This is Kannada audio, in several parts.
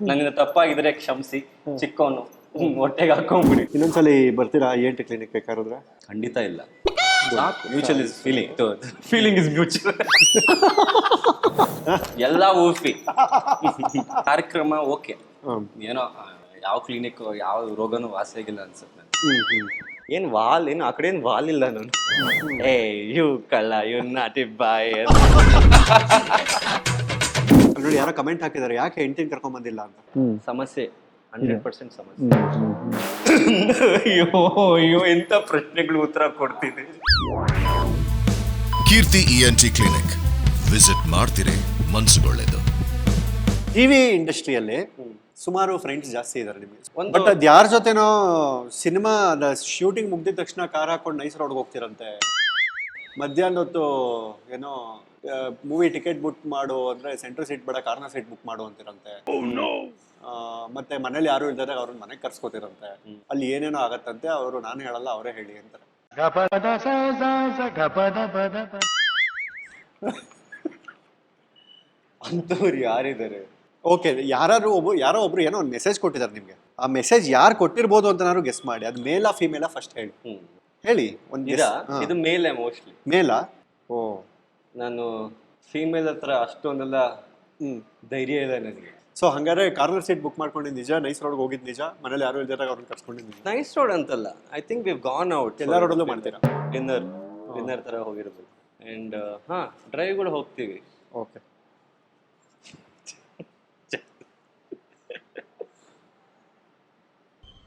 ನನ್ನಿಂದ ತಪ್ಪಾಗಿದ್ರೆ ಕ್ಷಮಿಸಿ ಚಿಕ್ಕವನು ಹೊಟ್ಟೆಗೆ ಹಾಕೊಂಡ್ಬಿಡಿ ಇನ್ನೊಂದ್ಸಲಿ ಬರ್ತೀರಾ ಏನ್ ಕ್ಲಿನಿಕ್ ಬೇಕಾದ್ರೆ ಖಂಡಿತ ಇಲ್ಲ. Mutual is feeling feeling is mutual ಎಲ್ಲ ಊಫಿ ಕಾರ್ಯಕ್ರಮ ಓಕೆ. ಏನೋ ಯಾವ ಕ್ಲಿನಿಕ್ ಯಾವ ರೋಗನೂ ವಾಸಿಯಾಗಿಲ್ಲ ಅನ್ಸುತ್ತೆ ಏನ್ ವಾಲ್ ಏನು ಆ ಕಡೆ ಏನ್ ವಾಲ್ ಇಲ್ಲ ನಾನು? ಏ ಯು ಕಳ್ಳ ಯು ನಾಟಿ ಬಾಯ್ ನೋಡಿ ಯಾರೋ ಕಮೆಂಟ್ ಹಾಕಿದ್ದಾರೆ. ಯಾಕೆ ಹೆಂಡತಿನ ಕರ್ಕೊಂಡ್ ಬಂದಿಲ್ಲ ಅಂತ? ಸಮಸ್ಯೆ. ಹಂಡ್ರೆಡ್ ಪರ್ಸೆಂಟ್ ಸಮಸ್ಯೆ. ಅಯ್ಯೋ ಅಯ್ಯೋ ಎಂತ ಪ್ರಶ್ನೆಗಳು ಉತ್ತರ ಕೊಡ್ತೀನಿ ಕೀರ್ತಿ ಇಎನ್ಟಿ ಕ್ಲಿನಿಕ್ ವಿಸಿಟ್ ಮಾಡ್ತೀರಿ ಮನ್ಸುಗೊಳ್ಳೆದು. ಟಿವಿ ಇಂಡಸ್ಟ್ರಿಯಲ್ಲಿ ಸುಮಾರು ಫ್ರೆಂಡ್ಸ್ ಜಾಸ್ತಿ ಇದ್ದಾರೆ ನಿಮಗೆ. ಬಟ್ ಅದ್ ಯಾರ ಜೊತೆನೋ ಸಿನಿಮಾ ಶೂಟಿಂಗ್ ಮುಗ್ದಿದ ತಕ್ಷಣ ಕಾರ್ ಹಾಕೊಂಡು ನೈಸ್ ರೋಡ್ಗೆ ಹೋಗ್ತಿರಂತೆ. ಮಧ್ಯಾಹ್ನ ಹೊತ್ತು ಏನೋ ಮೂವಿ ಟಿಕೆಟ್ ಬುಕ್ ಮಾಡು ಅಂದ್ರೆ ಸೆಂಟ್ರಲ್ ಸೀಟ್ ಬೇಡ ಕಾರ್ನರ್ ಸೀಟ್ ಬುಕ್ ಮಾಡು ಅಂತಿರಂತೆ. ಆ, ಮತ್ತೆ ಮನೇಲಿ ಯಾರು ಇಲ್ದಾರೆ ಅವ್ರನ್ನ ಮನೆಗೆ ಕರ್ಸ್ಕೊತಿರಂತೆ. ಅಲ್ಲಿ ಏನೇನೋ ಆಗತ್ತಂತೆ ಅವರು ನಾನು ಹೇಳಲ್ಲ ಅವರೇ ಹೇಳಿ ಅಂತಾರೆ. ಅಂತವ್ರು ಯಾರಿದ್ದಾರೆ? ಓಕೆ ಯಾರು ಒಬ್ಬ ಯಾರೋ ಒಬ್ರು ಏನೋ ಒಂದು ಮೆಸೇಜ್ ಕೊಟ್ಟಿದ್ದಾರೆ ನಿಮ್ಗೆ. ಆ ಮೆಸೇಜ್ ಯಾರು ಕೊಟ್ಟಿರ್ಬೋದು ಅಂತ ನಾನು ಗೆಸ್ ಮಾಡಿ. ಅದು ಮೇಲಾ ಫಿಮೇಲಾ ಫಸ್ಟ್ ಹೇಳಿ. ಹ್ಮ್. ಹೇಳಿ ಒಂದು ಇದಾ ಇದು ಮೇಲೆ ಮೋಸ್ಟ್ಲಿ ಮೇಲಾ? ಓ. ನಾನು ಫೀಮೇಲ್ ಹತ್ರ ಅಷ್ಟೊಂದೆಲ್ಲ ಧೈರ್ಯ ಇಲ್ಲ ನನಗೆ. ಸೊ ಹಂಗಾರೆ ಕಾರ್ನರ್ ಸೀಟ್ ಬುಕ್ ಮಾಡ್ಕೊಂಡಿದ್ದು ನಿಜ ನೈಸ್ ರೋಡ್ ಹೋಗಿದ್ ನಿಜ ಮನೇಲಿ ಯಾರು ಇಲ್ದಾಗ ಅವ್ರನ್ನ ಕರ್ಸ್ಕೊಂಡಿದ್ದು ನಿಜ? ನೈಸ್ ರೋಡ್ ಅಂತಲ್ಲ I think we've gone out ಎಲ್ಲ ರೋಡಲ್ಲೂ ಮಾಡ್ತೀರಾ? ಡಿನ್ನರ್ ಡಿನ್ನರ್ ತರ ಆ್ಯಂಡ್ ಅಂಡ್ ಹಾ ಕೂಡ ಹೋಗ್ತೀವಿ. ಓಕೆ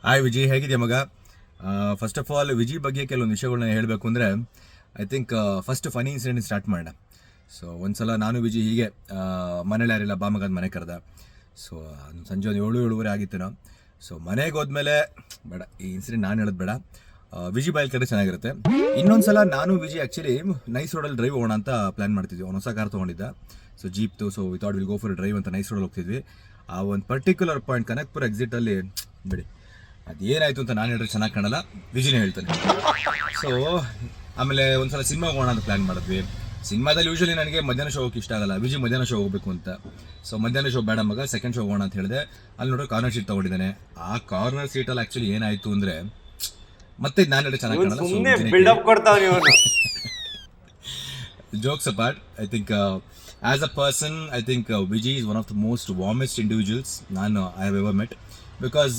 ಹಾಯ್ ವಿಜಯ್ ಹೇಗಿದೆಯಾ ಮಗ? ಫಸ್ಟ್ ಆಫ್ ಆಲ್ ವಿಜಿ ಬಗ್ಗೆ ಕೆಲವೊಂದು ವಿಷಯಗಳನ್ನ ಹೇಳಬೇಕು ಅಂದರೆ I think first funny incident start ಮಾಡೋಣ ಸೊ ಒಂದ್ಸಲ ನಾನು ವಿಜಿ ಹೀಗೆ ಮನೇಲಿ ಯಾರಿಲ್ಲ ಬಾಮಗದ ಮನೆ ಕರೆದ. ಸೊ ಸಂಜೆ ಒಂದು ಏಳು ಏಳುವರೆ ಆಗಿತ್ತು ನಾವು ಸೊ ಮನೆಗೆ ಹೋದ್ಮೇಲೆ, ಬೇಡ, ಈ ಇನ್ಸಿಡೆಂಟ್ ನಾನು ಹೇಳೋದು ಬೇಡ. ವಿಜಿ ವಿಜಯ್ ಕಡೆ ಚೆನ್ನಾಗಿರುತ್ತೆ. ಚೆನ್ನಾಗಿರುತ್ತೆ ಇನ್ನೊಂದ್ಸಲ ನಾನು ವಿಜಿ ಆ್ಯಕ್ಚುಲಿ ನೈಸ್ ರೋಡಲ್ಲಿ ಡ್ರೈವ್ ಹೋಗೋಣ ಅಂತ ಪ್ಲ್ಯಾನ್ ಮಾಡ್ತಿದ್ವಿ. ಅವ್ನು ಹೊಸ ಕಾರ್ ತೊಗೊಂಡಿದ್ದ. So ಜೀಪ್ತು so without will go for drive ಅಂತ ನೈಸ್ ರೋಡಲ್ಲಿ ಹೋಗ್ತಿದ್ವಿ. ಆ ಒಂದು ಪರ್ಟಿಕ್ಯುಲರ್ ಪಾಯಿಂಟ್ ಕನಕ್ಪುರ ಎಕ್ಸಿಟಲ್ಲಿ ಬಿಡಿ ಅದೇನಾಯ್ತು ಅಂತ ನಾನು ಹೇಳಿದ್ರೆ ಚೆನ್ನಾಗಿ ಕಾಣಲ್ಲ ವಿಜಯನೇ ಹೇಳ್ತಾನೆ. ಸೊ ಆಮೇಲೆ ಒಂದ್ಸಲ ಸಿನಿಮಾ ಹೋಗೋಣ ಅಂತ ಪ್ಲಾನ್ ಮಾಡಿದ್ವಿ. ಸಿನಿಮಾದಲ್ಲಿ ಯೂಶಲಿ ನನಗೆ ಮಧ್ಯಾಹ್ನ ಶೋ ಹೋಗಕ್ಕೆ ಇಷ್ಟ ಆಗಲ್ಲ. ವಿಜಿ ಮಧ್ಯಾಹ್ನ ಶೋ ಹೋಗಬೇಕು ಅಂತ. ಸೊ ಮಧ್ಯಾಹ್ನ ಶೋ ಬೇಡ ಮಗ ಸೆಕೆಂಡ್ ಶೋ ಹೋಗೋಣ ಅಂತ ಹೇಳಿದೆ. ಅಲ್ಲಿ ನೋಡೋ ಕಾರ್ನರ್ ಸೀಟ್ ತಗೊಂಡಿದ್ದಾನೆ. ಆ ಕಾರ್ನರ್ ಸೀಟಲ್ಲಿ ಆ್ಯಕ್ಚುಲಿ ಏನಾಯ್ತು ಅಂದ್ರೆ ಮತ್ತೆ ನಾನು ಹೇಳಿದ್ರೆ ಚೆನ್ನಾಗಿ ಕಾಣಲ್ಲ jokes apart I think as a person I think Viji is one of the most warmest individuals ನಾನು I have ever met because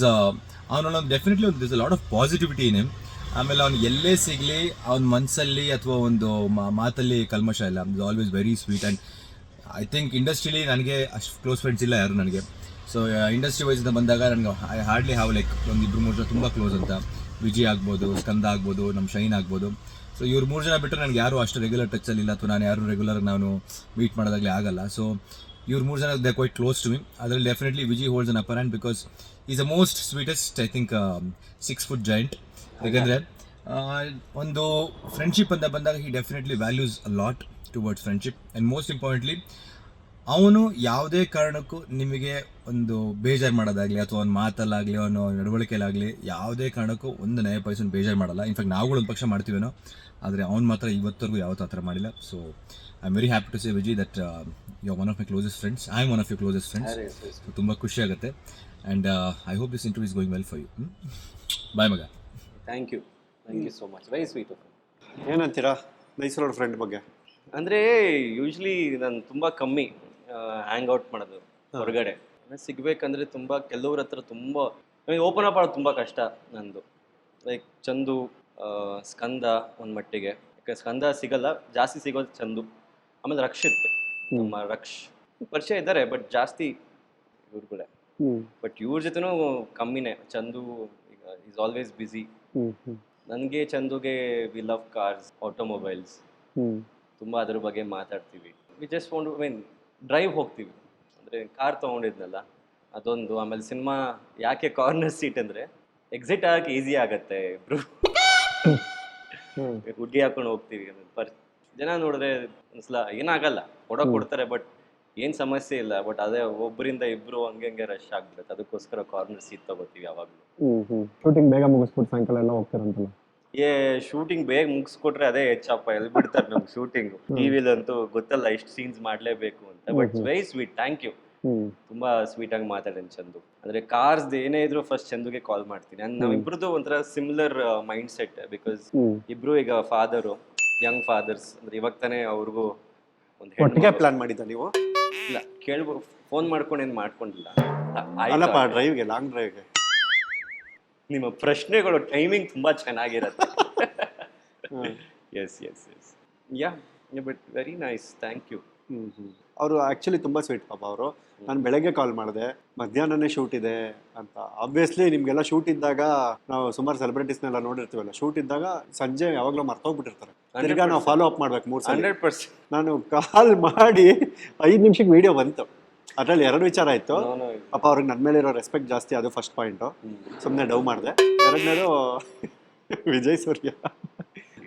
ಅವನೊಂದು ಡೆಫಿನೆಟ್ಲಿ ಒಂದು this lot of positivity in him ಆಮೇಲೆ ಅವ್ನು ಎಲ್ಲೇ ಸಿಗಲಿ, ಅವ್ನ ಮನಸ್ಸಲ್ಲಿ ಅಥವಾ ಒಂದು ಮಾತಲ್ಲಿ ಕಲ್ಮಶ ಇಲ್ಲ. Is always very sweet and I think industrially ನನಗೆ ಅಷ್ಟು ಕ್ಲೋಸ್ ಫ್ರೆಂಡ್ಸ್ ಇಲ್ಲ ಯಾರು ನನಗೆ. ಸೊ ಇಂಡಸ್ಟ್ರಿ ವೈಸಿಂದ ಬಂದಾಗ ನನಗೆ ಐ ಹಾರ್ಡ್ಲಿ ಹಾವ್ ಲೈಕ್ ಒಂದು ಇಬ್ಬರು ಮೂರು ಜನ ತುಂಬ ಕ್ಲೋಸ್ ಅಂತ. ವಿಜಯ್ ಆಗ್ಬೋದು, ಸ್ಕಂದ ಆಗ್ಬೋದು ನಮ್ಮ ಶೈನ್ ಆಗ್ಬೋದು. ಸೊ ಇವ್ರು ಮೂರು ಜನ ಬಿಟ್ಟರೆ ನನಗೆ ಯಾರು ಅಷ್ಟು ರೆಗ್ಯುಲರ್ ಟಚಲ್ಲಿ ಇಲ್ಲ. ಅಥವಾ ನಾನು ಯಾರು ರೆಗ್ಯುಲರ್ ನಾನು ಮೀಟ್ ಮಾಡೋದಾಗಲಿ ಆಗಲ್ಲ. ಸೊ ಇವ್ರು ಮೂರು ಜನ they quite close to me ಅದರಲ್ಲಿ definitely Vijay holds an upper and because is a most sweetest I think six foot giant ಯಾಕಂದರೆ ಒಂದು ಫ್ರೆಂಡ್ಶಿಪ್ ಅಂತ ಬಂದಾಗ he definitely values a lot towards friendship and most importantly ಅವನು ಯಾವುದೇ ಕಾರಣಕ್ಕೂ ನಿಮಗೆ ಒಂದು ಬೇಜಾರು ಮಾಡೋದಾಗಲಿ ಅಥವಾ ಒಂದು ಮಾತಲ್ಲಾಗಲಿ ಅವನು ನಡವಳಿಕೆಯಲ್ಲಾಗಲಿ ಯಾವುದೇ ಕಾರಣಕ್ಕೂ ಒಂದು ನಯ ಪೈಸನ್ನು ಬೇಜಾರು ಮಾಡಲ್ಲ. ಇನ್ಫ್ಯಾಕ್ಟ್ ನಾವುಗಳು ಒಂದು ಪಕ್ಷ ಮಾಡ್ತೀವೇನೋ ಆದರೆ ಅವ್ನು ಮಾತ್ರ ಇವತ್ತರೆಗೂ ಯಾವತ್ತೂ ಆ ಥರ ಮಾಡಿಲ್ಲ. So I am very happy to say Viji that you one of my closest friends I am one of you closest friends ತುಂಬ ಖುಷಿ ಆಗುತ್ತೆ. And I hope this interview is going well for you bye ಮಗ. Thank you thank you so much very sweet ಏನಂತೀರಾ? ಮೈಸೂರು ರೋಡ್ ಫ್ರೆಂಡ್ ಬಗ್ಗೆ? ಅಂದರೆ ಯೂಶ್ವಲಿ ನಾನು ತುಂಬ ಕಮ್ಮಿ. ಹ್ಯಾಂಗ್ ಔಟ್ ಮಾಡೋದು ಹೊರಗಡೆ. ಸಿಗ್ಬೇಕಂದ್ರೆ ತುಂಬ ಕೆಲವ್ರ ಹತ್ರ ತುಂಬ ಓಪನ್ ಅಪ್ ಮಾಡೋದು ತುಂಬ ಕಷ್ಟ ನಂದು. ಲೈಕ್ ಚಂದು ಸ್ಕಂದ ಒಂದ್ ಮಟ್ಟಿಗೆ. ಯಾಕೆ ಸ್ಕಂದ ಸಿಗಲ್ಲ ಜಾಸ್ತಿ ಸಿಗೋದು ಚಂದು. ಆಮೇಲೆ ರಕ್ಷಿತ್ ನಮ್ಮ ರಕ್ಷ್. ಪರಿಚಯ ಇದ್ದಾರೆ ಬಟ್ ಜಾಸ್ತಿ ಇವ್ರುಗಳೇ. ಬಟ್ ಇವ್ರ ಜೊತೆನೂ ಕಮ್ಮಿನೇ. ಚಂದು ಈಗ ಈಸ್ ಆಲ್ವೇಸ್ ಬ್ಯುಸಿ ಹ್ಮ್ ನನಗೆ ಚಂದುಗೆ ವಿ ಲವ್ ಕಾರ್ಸ್ ಆಟೋಮೊಬೈಲ್ಸ್ ತುಂಬಾ ತುಂಬ ಅದ್ರ ಬಗ್ಗೆ ಮಾತಾಡ್ತೀವಿ. We just want mean drive ಹೋಗ್ತೀವಿ. ಅಂದರೆ ಕಾರ್ ತೊಗೊಂಡಿದ್ನಲ್ಲ ಅದೊಂದು ಆಮೇಲೆ ಸಿನಿಮಾ ಯಾಕೆ ಕಾರ್ನರ್ ಸೀಟ್ ಅಂದರೆ ಎಕ್ಸಿಟ್ ಆಗಕ್ಕೆ ಈಸಿ ಆಗತ್ತೆ ಇಬ್ರು. ಹುಡ್ಗಿ ಹಾಕೊಂಡು ಹೋಗ್ತೀವಿ. ಪರ್ ಜನ ನೋಡಿದ್ರೆ ಒಂದ್ಸಲ ಏನಾಗಲ್ಲ ಕೊಡೋ ಕೊಡ್ತಾರೆ ಬಟ್ ಏನು ಸಮಸ್ಯೆ ಇಲ್ಲ. ಬಟ್ ಅದೇ ಒಬ್ಬರಿಂದ ಇಬ್ರು ಹಂಗೆ ಹಂಗೆ ರಶ್ ಆಗ್ಬಿಡುತ್ತೆ. ಅದಕ್ಕೋಸ್ಕರ ಕಾರ್ನರ್ ಸೀಟ್ ತಗೋತೀವಿ ಯಾವಾಗಲೂ. ಶೂಟಿಂಗ್ ಬೇಗ ಮುಗಿಸ್ಬಿಟ್ಟು ಸಾಯಂಕಾಲ ಎಲ್ಲ ಹೋಗ್ತಾರಂತಲ್ಲ? ಏ ಶೂಟಿಂಗ್ ಬೇಗ ಮುಗಿಸ್ಕೊಟ್ರೆ ಅದೇ ಹೆಚ್ಚಪ್ಪ ಎಲ್ಲಿ ಬಿಡ್ತಾರೆ ನಮ್ಗೆ ಶೂಟಿಂಗ್ ಟಿವಿಲಂತೂ ಗೊತ್ತಲ್ಲ ಇಷ್ಟು ಸೀನ್ಸ್ ಮಾಡಲೇಬೇಕು ಅಂತ. But very sweet thank you ತುಂಬಾ ಸ್ವೀಟ್ ಆಗಿ ಮಾತಾಡೋನು ಚಂದು. ಅಂದ್ರೆ ಕಾರ್ಸ್ ಏನೇ ಇದ್ರು ಫಸ್ಟ್ ಚಂದುಗೆ ಕಾಲ್ ಮಾಡ್ತೀನಿ. ಅಂಡ್ ನಾವಿಬ್ರದ್ದು ಒಂಥರ ಸಿಮಿಲರ್ ಮೈಂಡ್ ಸೆಟ್ ಬಿಕಾಸ್ ಇಬ್ರು ಈಗ ಫಾದರು ಯಂಗ್ ಫಾದರ್ಸ್ ಅಂದ್ರೆ ಇವಾಗ ತಾನೇ ಅವ್ರಿಗೂ ಒಂದು ಪ್ಲಾನ್ ಮಾಡಿದ್ದ ನೀವು? ಇಲ್ಲ ಕೇಳ್ಬೋದು ಫೋನ್ ಮಾಡ್ಕೊಂಡು ಏನು ಮಾಡ್ಕೊಂಡಿಲ್ಲ. ಅಲ್ಲಪ್ಪ ಡ್ರೈವ್ಗೆ ಲಾಂಗ್ ಡ್ರೈವ್ಗೆ ನಿಮ್ಮ ಪ್ರಶ್ನೆಗಳು ಟೈಮಿಂಗ್ ತುಂಬಾ ಚೆನ್ನಾಗಿರತ್ತೆ. Yes yes yes yeah but very nice thank you ಅವರು ಆ್ಯಕ್ಚುಲಿ ತುಂಬ ಸ್ವೀಟ್ ಪಾಪ ಅವರು. ನಾನು ಬೆಳಗ್ಗೆ ಕಾಲ್ ಮಾಡಿದೆ ಮಧ್ಯಾಹ್ನನೇ ಶೂಟ್ ಇದೆ ಅಂತ. ಆಬ್ವಿಯಸ್ಲಿ ನಿಮಗೆಲ್ಲ ಶೂಟ್ ಇದ್ದಾಗ ನಾವು ಸುಮಾರು ಸೆಲೆಬ್ರಿಟೀಸ್ನೆಲ್ಲ ನೋಡಿರ್ತೀವಲ್ಲ ಶೂಟ್ ಇದ್ದಾಗ ಸಂಜೆ ಯಾವಾಗಲೂ ಮರ್ತೋಗ್ಬಿಟ್ಟಿರ್ತಾರೆ. ತಿರ್ಗಾ ನಾವು ಫಾಲೋ ಅಪ್ ಮಾಡ್ಬೇಕು ಮೂರು ಹಂಡ್ರೆಡ್ ಪರ್ಸೆಂಟ್. ನಾನು ಕಾಲ್ ಮಾಡಿ ಐದು ನಿಮಿಷಕ್ಕೆ ವೀಡಿಯೋ ಬಂತು. ಅದ್ರಲ್ಲಿ ಎರಡು ವಿಚಾರ ಇತ್ತು. ಪಾಪ ಅವ್ರಿಗೆ ನನ್ನ ಮೇಲೆ ಇರೋ ರೆಸ್ಪೆಕ್ಟ್ ಜಾಸ್ತಿ ಅದು ಫಸ್ಟ್ ಪಾಯಿಂಟು ಸುಮ್ಮನೆ ಡವ್ ಮಾಡಿದೆ. ಎರಡನೇದು ವಿಜಯ್ ಸೂರ್ಯ.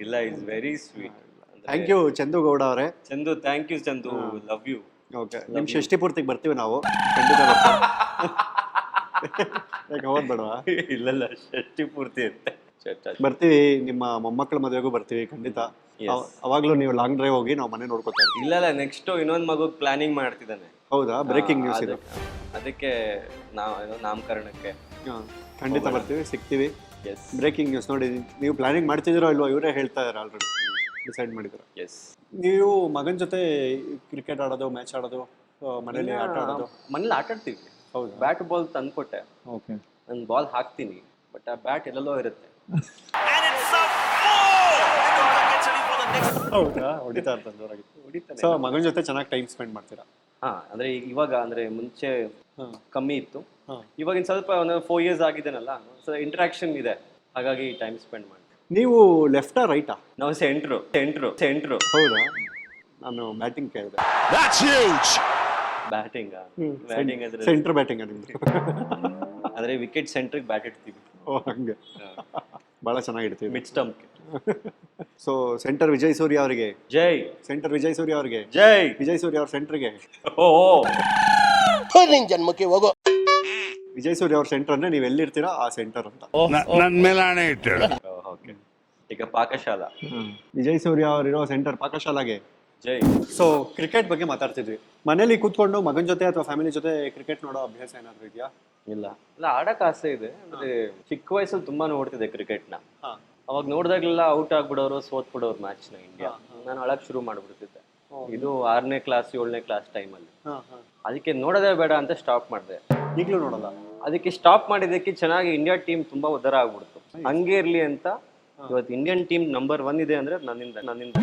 ಇಲ್ಲ is very sweet thank you Chandu Gowda ಅವರೇ. Chandu thank you Chandu. Love you okay ನಿಮ್ಮ ಷಷ್ಠಿ ಪೂರ್ತಿಗೆ ಬರ್ತೀವಿ ನಾವು. ಖಂಡಿತ. ಯಾಕೆ ಬೇಡವಾ? ಇಲ್ಲಲ್ಲ ಷಷ್ಟಿ ಪೂರ್ತಿ ಇರುತ್ತೆ ಬರ್ತೀವಿ ನಿಮ್ಮ ಮೊಮ್ಮಕ್ಕಳ ಮದುವೆಗೂ ಬರ್ತೀವಿ ಖಂಡಿತ. ಅವಾಗ್ಲೂ ನೀವು ಲಾಂಗ್ ಡ್ರೈವ್ ಹೋಗಿ ನಾವು ಮನೆ ನೋಡ್ಕೋತೀವಿ ಇಲ್ಲ ಇಲ್ಲಲ್ಲ ನೆಕ್ಸ್ಟ್ ಇನ್ನೊಂದು ಮಗು ಪ್ಲಾನಿಂಗ್ ಮಾಡ್ತಿದ್ದಾನೆ. ಹೌದಾ? ಬ್ರೇಕಿಂಗ್ ನ್ಯೂಸ್ ಇದು. ಅದಕ್ಕೆ- ನಾವು ಏನೋ ನಾಮಕರಣಕ್ಕೆ. ಹಾ, ಖಂಡಿತ ಬರ್ತೀವಿ ಸಿಗ್ತೀವಿ. ಎಸ್ ಬ್ರೇಕಿಂಗ್ ನ್ಯೂಸ್ ನೋಡಿ ನೀವು ಪ್ಲಾನಿಂಗ್ ಮಾಡ್ತಿದ್ದೀರೋ ಇಲ್ವೋ ಇವರೇ ಹೇಳ್ತಾ ಇದ್ದಾರೆ ಆಲ್ರೆಡಿ ಡಿಸೈಡ್ ಮಾಡಿದ್ರು ಎಸ್ ನೀವು ಮಗನ ಜೊತೆ ಕ್ರಿಕೆಟ್ ಆಡೋದು ಮ್ಯಾಚ್ ಆಡೋದು ಮನೇಲಿ ಆಟ ಆಡೋದು? ಮನೇಲಿ ಆಟ ಆಡ್ತೀವಿ. ಹೌದು? ಬ್ಯಾಟ್ ಬಾಲ್ ತಂದ್ಕೊಟ್ಟೆ. ಓಕೆ ನಾನು ಬಾಲ್ ಹಾಕ್ತೀನಿ ಬಟ್ ಆ ಬ್ಯಾಟ್ ಎಲ್ಲೆಲ್ಲೋ ಇರುತ್ತೆ. ಹೌದಾ? ಹೊಡಿತಾ ಇರ್ತಾನೆ ಜೋರಾಗಿ. ಸೊ ಮಗನ ಜೊತೆ ಚೆನ್ನಾಗಿ ಟೈಮ್ ಸ್ಪೆಂಡ್ ಮಾಡ್ತೀರಾ? ಹಾ ಅಂದ್ರೆ ಈಗ- ಇವಾಗ ಅಂದ್ರೆ ಮುಂಚೆ ಕಮ್ಮಿ ಇತ್ತು. ಇವಾಗಿನ ಸ್ವಲ್ಪ ಒಂದು ಫೋರ್ ಇಯರ್ಸ್ ಆಗಿದೆನಲ್ಲ ಸೊ ಇಂಟ್ರಾಕ್ಷನ್ ಇದೆ. ಹಾಗಾಗಿ ಟೈಮ್ ಸ್ಪೆಂಡ್ ಮಾಡಿ ನೀವು ಲೆಫ್ಟಾ ರೈಟಾ ನಾವು ಸೆಂಟ್ರು ಸೆಂಟ್ರು ಸೆಂಟ್ರು ಹೌದಾ? ನಾನು ಬ್ಯಾಟಿಂಗ್ ಕೇಳಿದೆ. ಬ್ಯಾಟಿಂಗ್ ಬ್ಯಾಟಿಂಗ್ ಅಂದ್ರೆ ಸೆಂಟರ್ ಬ್ಯಾಟಿಂಗ್ ನಿಮ್ದು? ಅಂದ್ರೆ ವಿಕೆಟ್ ಸೆಂಟ್ರಿಗೆ ಬ್ಯಾಟ್ ಇಡ್ತೀವಿ. ಓ ಹಂಗೆ. ಭಾಳ ಚೆನ್ನಾಗಿರ್ತೀವಿ mid stump so centre Vijay Surya ಅವರಿಗೆ. ಜೈ. ಸೆಂಟರ್ ವಿಜಯ್ ಸೂರ್ಯ ಅವರಿಗೆ. ಜೈ. ವಿಜಯ್ ಸೂರ್ಯ ಅವ್ರ ಸೆಂಟರ್ಗೆ ಓ ನಿನ್ ಜನ್ಮಕ್ಕೆ ಹೋಗೋ. ವಿಜಯ್ ಸೂರ್ಯ ಅವ್ರ ಸೆಂಟರ್ ಅಂದ್ರೆ ನೀವು ಎಲ್ಲಿರ್ತೀರಾ ಆ ಸೆಂಟರ್ ಅಂತ. ನನ್ ಮೇಲೆ ಆಣೆ ಇಟ್ಟಳು ಓಕೆ. ಈಗ ಪಾಕಶಾಲ. ವಿಜಯ್ ಸೂರ್ಯ ಅವರಿರೋ ಸೆಂಟರ್ ಪಾಕಶಾಲಾಗೆ. ಜೈ. ಸೊ ಕ್ರಿಕೆಟ್ ಬಗ್ಗೆ ಮಾತಾಡ್ತಿದ್ವಿ. ಮನೇಲಿ ಕೂತ್ಕೊಂಡು ಮಗನ ಜೊತೆ ಅಥವಾ ಫ್ಯಾಮಿಲಿ ಜೊತೆ ಕ್ರಿಕೆಟ್ ನೋಡೋ ಅಭ್ಯಾಸ ಏನಾದ್ರು ಇದೆಯಾ? ಇಲ್ಲ. ಇಲ್ಲ ಆಡಕ್ ಆಸೆ ಇದೆ. ಅಂದ್ರೆ ಚಿಕ್ಕ ವಯಸ್ಸಲ್ಲಿ ತುಂಬಾ ನೋಡ್ತಿದ್ದೆ ಕ್ರಿಕೆಟ್ನ. ಅವಾಗ ನೋಡಿದಾಗಲೆಲ್ಲ ಔಟ್ ಆಗ್ಬಿಡೋರು ಸೋತ್ ಬಿಡೋರು ಮ್ಯಾಚ್ನ ಇಂಡಿಯಾ ನಾನು ಅಳಕ್ ಶುರು ಮಾಡ್ಬಿಡ್ತಿದ್ದೆ. ಇದು ಆರನೇ ಕ್ಲಾಸ್ ಏಳನೇ ಕ್ಲಾಸ್ ಟೈಮ್ ಅಲ್ಲಿ. ಹಾ ಅದಕ್ಕೆ ನೋಡೋದೇ ಬೇಡ ಅಂತ ಸ್ಟಾಪ್ ಮಾಡಿದೆ. ಈಗಲೂ ನೋಡಲ್ಲ? ಅದಕ್ಕೆ ಸ್ಟಾಪ್ ಮಾಡಿದ್ದಕ್ಕೆ ಚೆನ್ನಾಗಿ ಇಂಡಿಯಾ ಟೀಮ್ ತುಂಬಾ ಉದ್ದಾರ ಆಗ್ಬಿಡ್ತು. ಹಂಗೆ ಇರ್ಲಿ ಅಂತ ಇವತ್ತು ಇಂಡಿಯನ್ ಟೀಮ್ ನಂಬರ್ ಒನ್ ಇದೆ ಅಂದ್ರೆ ನನ್ನಿಂದ ನನ್ನಿಂದ.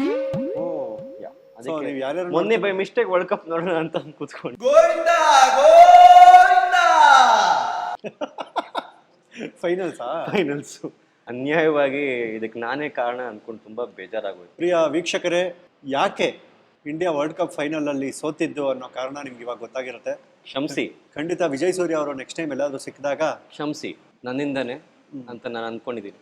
ಅದಕ್ಕೆ ಮೊನ್ನೆ ಬೈ ಮಿಸ್ಟೇಕ್ ವರ್ಲ್ಡ್ ಕಪ್ ನೋಡೋಣ ಅಂತ ಕೂತ್ಕೊಂಡು ಫೈನಲ್ಸಾ ಫೈನಲ್ಸ್ ಅನ್ಯಾಯವಾಗಿ ಇದಕ್ಕೆ ನಾನೇ ಕಾರಣ ಅಂದ್ಕೊಂಡು ತುಂಬಾ ಬೇಜಾರಾಗೋಯ್ತು. ಪ್ರಿಯ ವೀಕ್ಷಕರೇ ಯಾಕೆ ಇಂಡಿಯಾ ವರ್ಲ್ಡ್ ಕಪ್ ಫೈನಲ್ ಅಲ್ಲಿ ಸೋತಿದ್ದು ಅನ್ನೋ ಕಾರಣ ನಿಮ್ಗೆ ಇವಾಗ ಗೊತ್ತಾಗಿರುತ್ತೆ. ಕ್ಷಮಿಸಿ ಖಂಡಿತ ವಿಜಯ್ ಸೂರ್ಯ ಅವರು ನೆಕ್ಸ್ಟ್ ಟೈಮ್ ಎಲ್ಲಾದರೂ ಸಿಕ್ಕಿದಾಗ ಕ್ಷಮಿಸಿ ನನ್ನಿಂದನೇ ಅಂತ ನಾನು ಅನ್ಕೊಂಡಿದ್ದೀನಿ.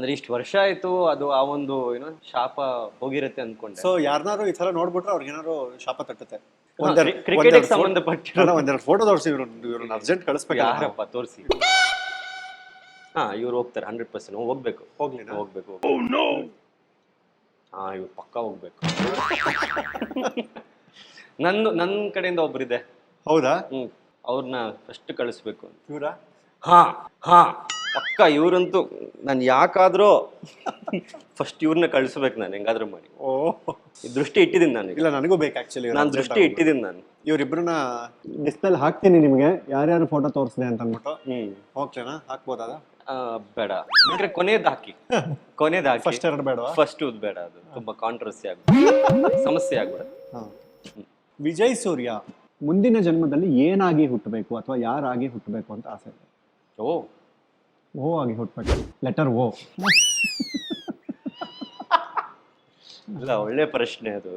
ಅಂದ್ರೆ ಇಷ್ಟು ವರ್ಷ ಆಯ್ತು ಅದು ಆ ಒಂದು ಏನೋ ಶಾಪ ಹೋಗಿರುತ್ತೆ ಅನ್ಕೊಂಡೆ. ಸೊ ಯಾರನ್ನಾರು ಈ ತರ ನೋಡ್ಬಿಟ್ರೆ ಅವ್ರಿಗೆ ಏನಾದ್ರು ಶಾಪ ತಟ್ಟುತ್ತೆ. ಒಂದೆರಡು- ಕ್ರಿ- ಒಂದೆರಡು ಸಂಬಂಧಪಟ್ಟಿರೋ- ಒಂದೆರಡು ಫೋಟೋ ತೋರಿಸಿ ಇವ್ರು ಇವ್ರನ್ನ ಅರ್ಜೆಂಟ್ ಕಳಿಸ್ಬೇಕು ಯಾರಪ್ಪ ತೋರಿಸಿ. ಹಾ ಇವ್ರು ಹೋಗ್ತಾರೆ ಹಂಡ್ರೆಡ್ ಪರ್ಸೆಂಟ್ ಹೋಗ್ಬೇಕು. ಹೋಗ್ಲಿನಾ? ಹೋಗ್ಬೇಕು ಹಾ ಇವ್ರು ಪಕ್ಕ ಹೋಗ್ಬೇಕು. ನನ್ನ ನನ್ನ ಕಡೆಯಿಂದ ಒಬ್ರಿದೆ ಹೌದಾ? ಹ್ಮ್ ಅವ್ರನ್ನ ಫಸ್ಟ್ ಕಳಿಸ್ಬೇಕು ಅಂತ. ಇವರ? ಹಾ ಹಾ. ಪಕ್ಕ ಇವ್ರಂತೂ ನಾನು ಯಾಕಾದ್ರೂ ಫಸ್ಟ್ ಇವ್ರನ್ನ ಕಳಿಸ್ಬೇಕು ನಾನು ಹೆಂಗಾದ್ರೂ ಮಾಡಿ. ಓ. ಈ ದೃಷ್ಟಿ ಇಟ್ಟಿದ್ದೀನಿ ನಾನು ಇಲ್ಲ ನನಗೂ ಬೇಕು ಆಕ್ಚುಲಿ ನಾನು ದೃಷ್ಟಿ ಇಟ್ಟಿದ್ದೀನಿ ನಾನು. ಇವ್ರಿಬ್ರನ್ನ ಡಿಸ್ಪ್ಲೇಲಿ ಹಾಕ್ತೀನಿ ನಿಮಗೆ. ಯಾರ್ಯಾರು ಫೋಟೋ ತೋರಿಸಿದೆ ಅಂತ ಅಂದ್ಬಿಟ್ಟು. ಹ್ಮ್. ಓಕೆನಾ ಹಾಕ್ಬೋದಾ ಆ, ಬೇಡ. ಯಾಕಂದ್ರೆ ಕೊನೆಯದ್ ಹಾಕಿ. ಕೊನೆಯದ್ ಹಾಕಿ. ಫಸ್ಟ್ ಎರಡು ಬೇಡ ಫಸ್ಟ್ ಬೇಡ ಅದು. ತುಂಬಾ ಕಾಂಟ್ರವರ್ಸಿ ಆಗ್ಬಿಡುತ್ತೆ ಸಮಸ್ಯೆ ಆಗ್ಬಿಡುತ್ತೆ ಹಾ. ವಿಜಯ್ ಸೂರ್ಯ ಮುಂದಿನ ಜನ್ಮದಲ್ಲಿ ಏನಾಗಿ ಹುಟ್ಟಬೇಕು ಅಥವಾ ಯಾರಾಗಿ ಹುಟ್ಟಬೇಕು ಅಂತ ಆಸೆ ಇದೆ? ಓ. ಓ ಆಗಿ ಹುಟ್ಟಬೇಕು ಲೆಟರ್ ಓ ಅಲ್ಲ ಒಳ್ಳೆ ಪ್ರಶ್ನೆ ಅದು.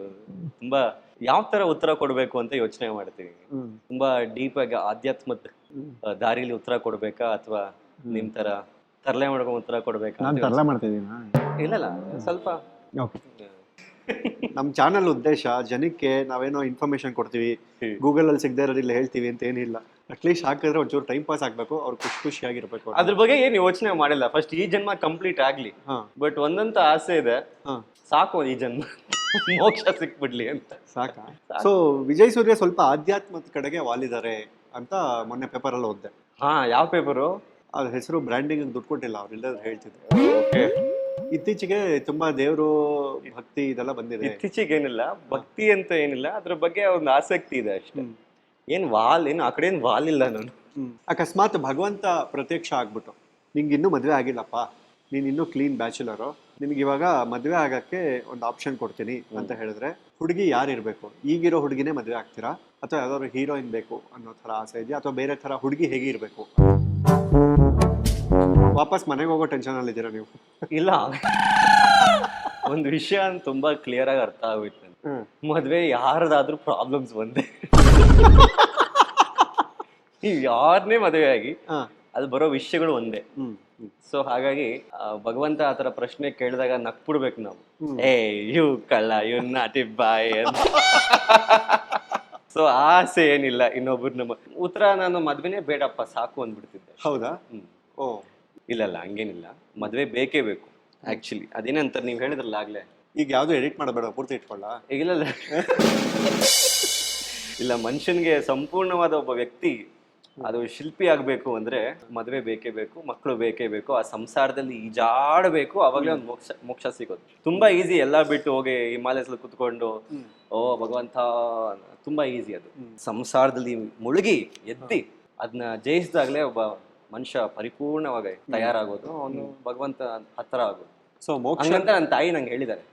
ತುಂಬಾ ಯಾವ ತರ ಉತ್ತರ ಕೊಡ್ಬೇಕು ಅಂತ ಯೋಚನೆ ಮಾಡ್ತೀವಿ. ತುಂಬಾ ಡೀಪ್ ಆಗಿ ಆಧ್ಯಾತ್ಮದ ದಾರಿಲಿ ಉತ್ತರ ಕೊಡ್ಬೇಕಾ ಅಥವಾ ನಿಮ್ ತರ ತರಲೆ ಮಾಡ್ಕೊಂಡು ಉತ್ತರ ಕೊಡ್ಬೇಕಾ ನಾನು ತರಲ ಮಾಡ್ತಿದ್ದೀನಾ ಇಲ್ಲಲ್ಲ ಸ್ವಲ್ಪ. ನಮ್ ನಮ್ಮ ಚಾನಲ್ ಉದ್ದೇಶ ಜನಕ್ಕೆ ನಾವೇನೋ ಇನ್ಫಾರ್ಮೇಶನ್ ಕೊಡ್ತೀವಿ ಗೂಗಲ್ ಅಲ್ಲಿ ಸಿಗದೆ ಇರೋದಿಲ್ಲ ಹೇಳ್ತೀವಿ ಅಂತ ಏನಿಲ್ಲ. ಅಟ್ಲೀಸ್ಟ್ ಹಾಕಿದ್ರೆ ಒಂಚೂರು ಟೈಮ್ ಪಾಸ್ ಆಗ್ಬೇಕು ಅವ್ರು ಖುಷಿ ಖುಷಿಯಾಗಿರ್ಬೇಕು. ಅದ್ರ ಬಗ್ಗೆ ಏನ್ ಯೋಚನೆ ಮಾಡಿಲ್ಲ. ಫಸ್ಟ್ ಈ ಜನ್ಮ ಕಂಪ್ಲೀಟ್ ಆಗ್ಲಿ. ಬಟ್ ಒಂದಂತ ಆಸೆ ಇದೆ ಸಾಕು ಈ ಜನ್ಮ. ಮೋಕ್ಷ ಸಿಕ್ಬಿಡ್ಲಿ ಅಂತ. ಸಾಕಾ? ಸೊ ವಿಜಯ್ ಸೂರ್ಯ ಸ್ವಲ್ಪ ಆಧ್ಯಾತ್ಮದ ಕಡೆಗೆ ವಾಲಿದ್ದಾರೆ ಅಂತ ಮೊನ್ನೆ ಪೇಪರ್ ಪೇಪರಲ್ಲಿ ಓದ್ದೆ. ಹಾ ಯಾವ ಪೇಪರು ಅದ್ರ ಹೆಸರು ಬ್ರ್ಯಾಂಡಿಂಗ್ ದುಡ್ಡು ಕೊಟ್ಟಿಲ್ಲ ಅವ್ರೆಲ್ಲರೂ ಹೇಳ್ತಿದ್ರು ಓಕೆ. ಇತ್ತೀಚೆಗೆ ತುಂಬಾ ದೇವರು ಭಕ್ತಿ ಇದೆಲ್ಲ ಬಂದಿದೆ. ಇತ್ತೀಚೆಗೆ ಏನಿಲ್ಲ ಭಕ್ತಿ ಅಂತ ಏನಿಲ್ಲ ಅದ್ರ ಬಗ್ಗೆ ಒಂದು ಆಸಕ್ತಿ ಇದೆ ಅಷ್ಟೇ. ಏನ್ ವಾಲ್ ಏನು ಆ ಕಡೆ ಏನು ವಾಲ್ ಇಲ್ಲ ನಾನು. ಅಕಸ್ಮಾತ್ ಭಗವಂತ ಪ್ರತ್ಯಕ್ಷ ಆಗ್ಬಿಟ್ಟು ನಿಂಗೆ ಇನ್ನೂ ಮದುವೆ ಆಗಿಲ್ಲಪ್ಪ. ನೀನು ಇನ್ನೂ ಕ್ಲೀನ್ ಬ್ಯಾಚುಲರು ನಿನಗೆ ಇವಾಗ ಮದುವೆ ಆಗಕ್ಕೆ ಒಂದು ಆಪ್ಷನ್ ಕೊಡ್ತೀನಿ ಅಂತ ಹೇಳಿದ್ರೆ ಹುಡುಗಿ ಯಾರು ಇರಬೇಕು? ಈಗಿರೋ ಹುಡುಗಿನೇ ಮದುವೆ ಆಗ್ತೀರಾ? ಅಥವಾ ಯಾವ್ದಾದ್ರು ಹೀರೋಯಿನ್ ಬೇಕು ಅನ್ನೋ ಥರ ಆಸೆ ಇದೆಯಾ? ಅಥವಾ ಬೇರೆ ಥರ ಹುಡುಗಿ ಹೇಗೆ ಇರಬೇಕು? ವಾಪಸ್ ಮನೆಗೆ ಹೋಗೋ ಟೆನ್ಷನ್ ಇದ್ದೀರಾ ನೀವು? ಇಲ್ಲ. ಒಂದು ವಿಷಯ ತುಂಬಾ ಕ್ಲಿಯರ್ ಆಗಿ ಅರ್ಥ ಆಗೋಯ್ತು. ಮದುವೆ ಯಾರದಾದ್ರೂ ಪ್ರಾಬ್ಲಮ್ಸ್ ಒಂದೇ ನೀವು ಯಾರನ್ನೇ ಮದುವೆ ಆಗಿ ಅದು ಬರೋ ವಿಷಯಗಳು ಒಂದೇ. ಸೊ ಹಾಗಾಗಿ ಆ, ಭಗವಂತ ಆತರ ಪ್ರಶ್ನೆ ಕೇಳಿದಾಗ ನಕ್ಬಿಡ್ಬೇಕು ನಾವು. ಏ ಯು ಕಳ್ಳ ಯು ನಾಟಿ ಬಾಯ್ ಅಂತ. ಸೊ ಆಸೆ ಏನಿಲ್ಲ ಇನ್ನೊಬ್ರು ನಮ್ಮ ಉತ್ತರ ನಾನು ಮದ್ವೆನೇ ಬೇಡಪ್ಪ ಸಾಕು ಅಂದ್ಬಿಡ್ತಿದ್ದೆ. ಹೌದಾ. ಓ. ಇಲ್ಲಲ್ಲ ಇಲ್ಲ ಹಂಗೇನಿಲ್ಲ. ಮದ್ವೆ ಬೇಕೇ ಬೇಕು ಆಕ್ಚುಲಿ ಅದೇನಂತಾರೆ ನೀವು ಹೇಳಿದ್ರಲ್ಲ ಆಗ್ಲೇ. ಈಗ ಯಾವ್ದು ಎಡಿಟ್ ಮಾಡಬೇಡ ಪೂರ್ತಿ ಇಟ್ಕೊಳ್ಳ? ಈಗಿಲ್ಲ ಇಲ್ಲ ಮನುಷ್ಯನಿಗೆ ಸಂಪೂರ್ಣವಾದ ಒಬ್ಬ ವ್ಯಕ್ತಿ ಅದು ಶಿಲ್ಪಿ ಆಗಬೇಕು ಅಂದ್ರೆ ಮದುವೆ ಬೇಕೇ ಬೇಕು ಮಕ್ಕಳು ಬೇಕೇ ಬೇಕು ಆ ಸಂಸಾರದಲ್ಲಿ ಈಜಾಡಬೇಕು ಅವಾಗಲೇ ಒಂದು ಮೋಕ್ಷ ಮೋಕ್ಷ ಸಿಗೋದು. ತುಂಬಾ ಈಸಿ ಎಲ್ಲ ಬಿಟ್ಟು ಹೋಗಿ ಹಿಮಾಲಯದಲ್ಲಿ ಕುತ್ಕೊಂಡು ಓ ಭಗವಂತ ತುಂಬಾ ಈಸಿ ಅದು. ಸಂಸಾರದಲ್ಲಿ ಮುಳುಗಿ ಎದ್ದಿ ಅದನ್ನ ಜಯಿಸಿದಾಗಲೇ ಒಬ್ಬ ಮನುಷ್ಯ ಪರಿಪೂರ್ಣವಾಗಿ ತಯಾರಾಗೋದು ಅವನು ಭಗವಂತ ಹತ್ತಿರ ಆಗೋದು. ಸೊ ಮೋಕ್ಷ ಅಂತ ನನ್ನ ತಾಯಿ ನಂಗೆ ಹೇಳಿದ್ದಾರೆ.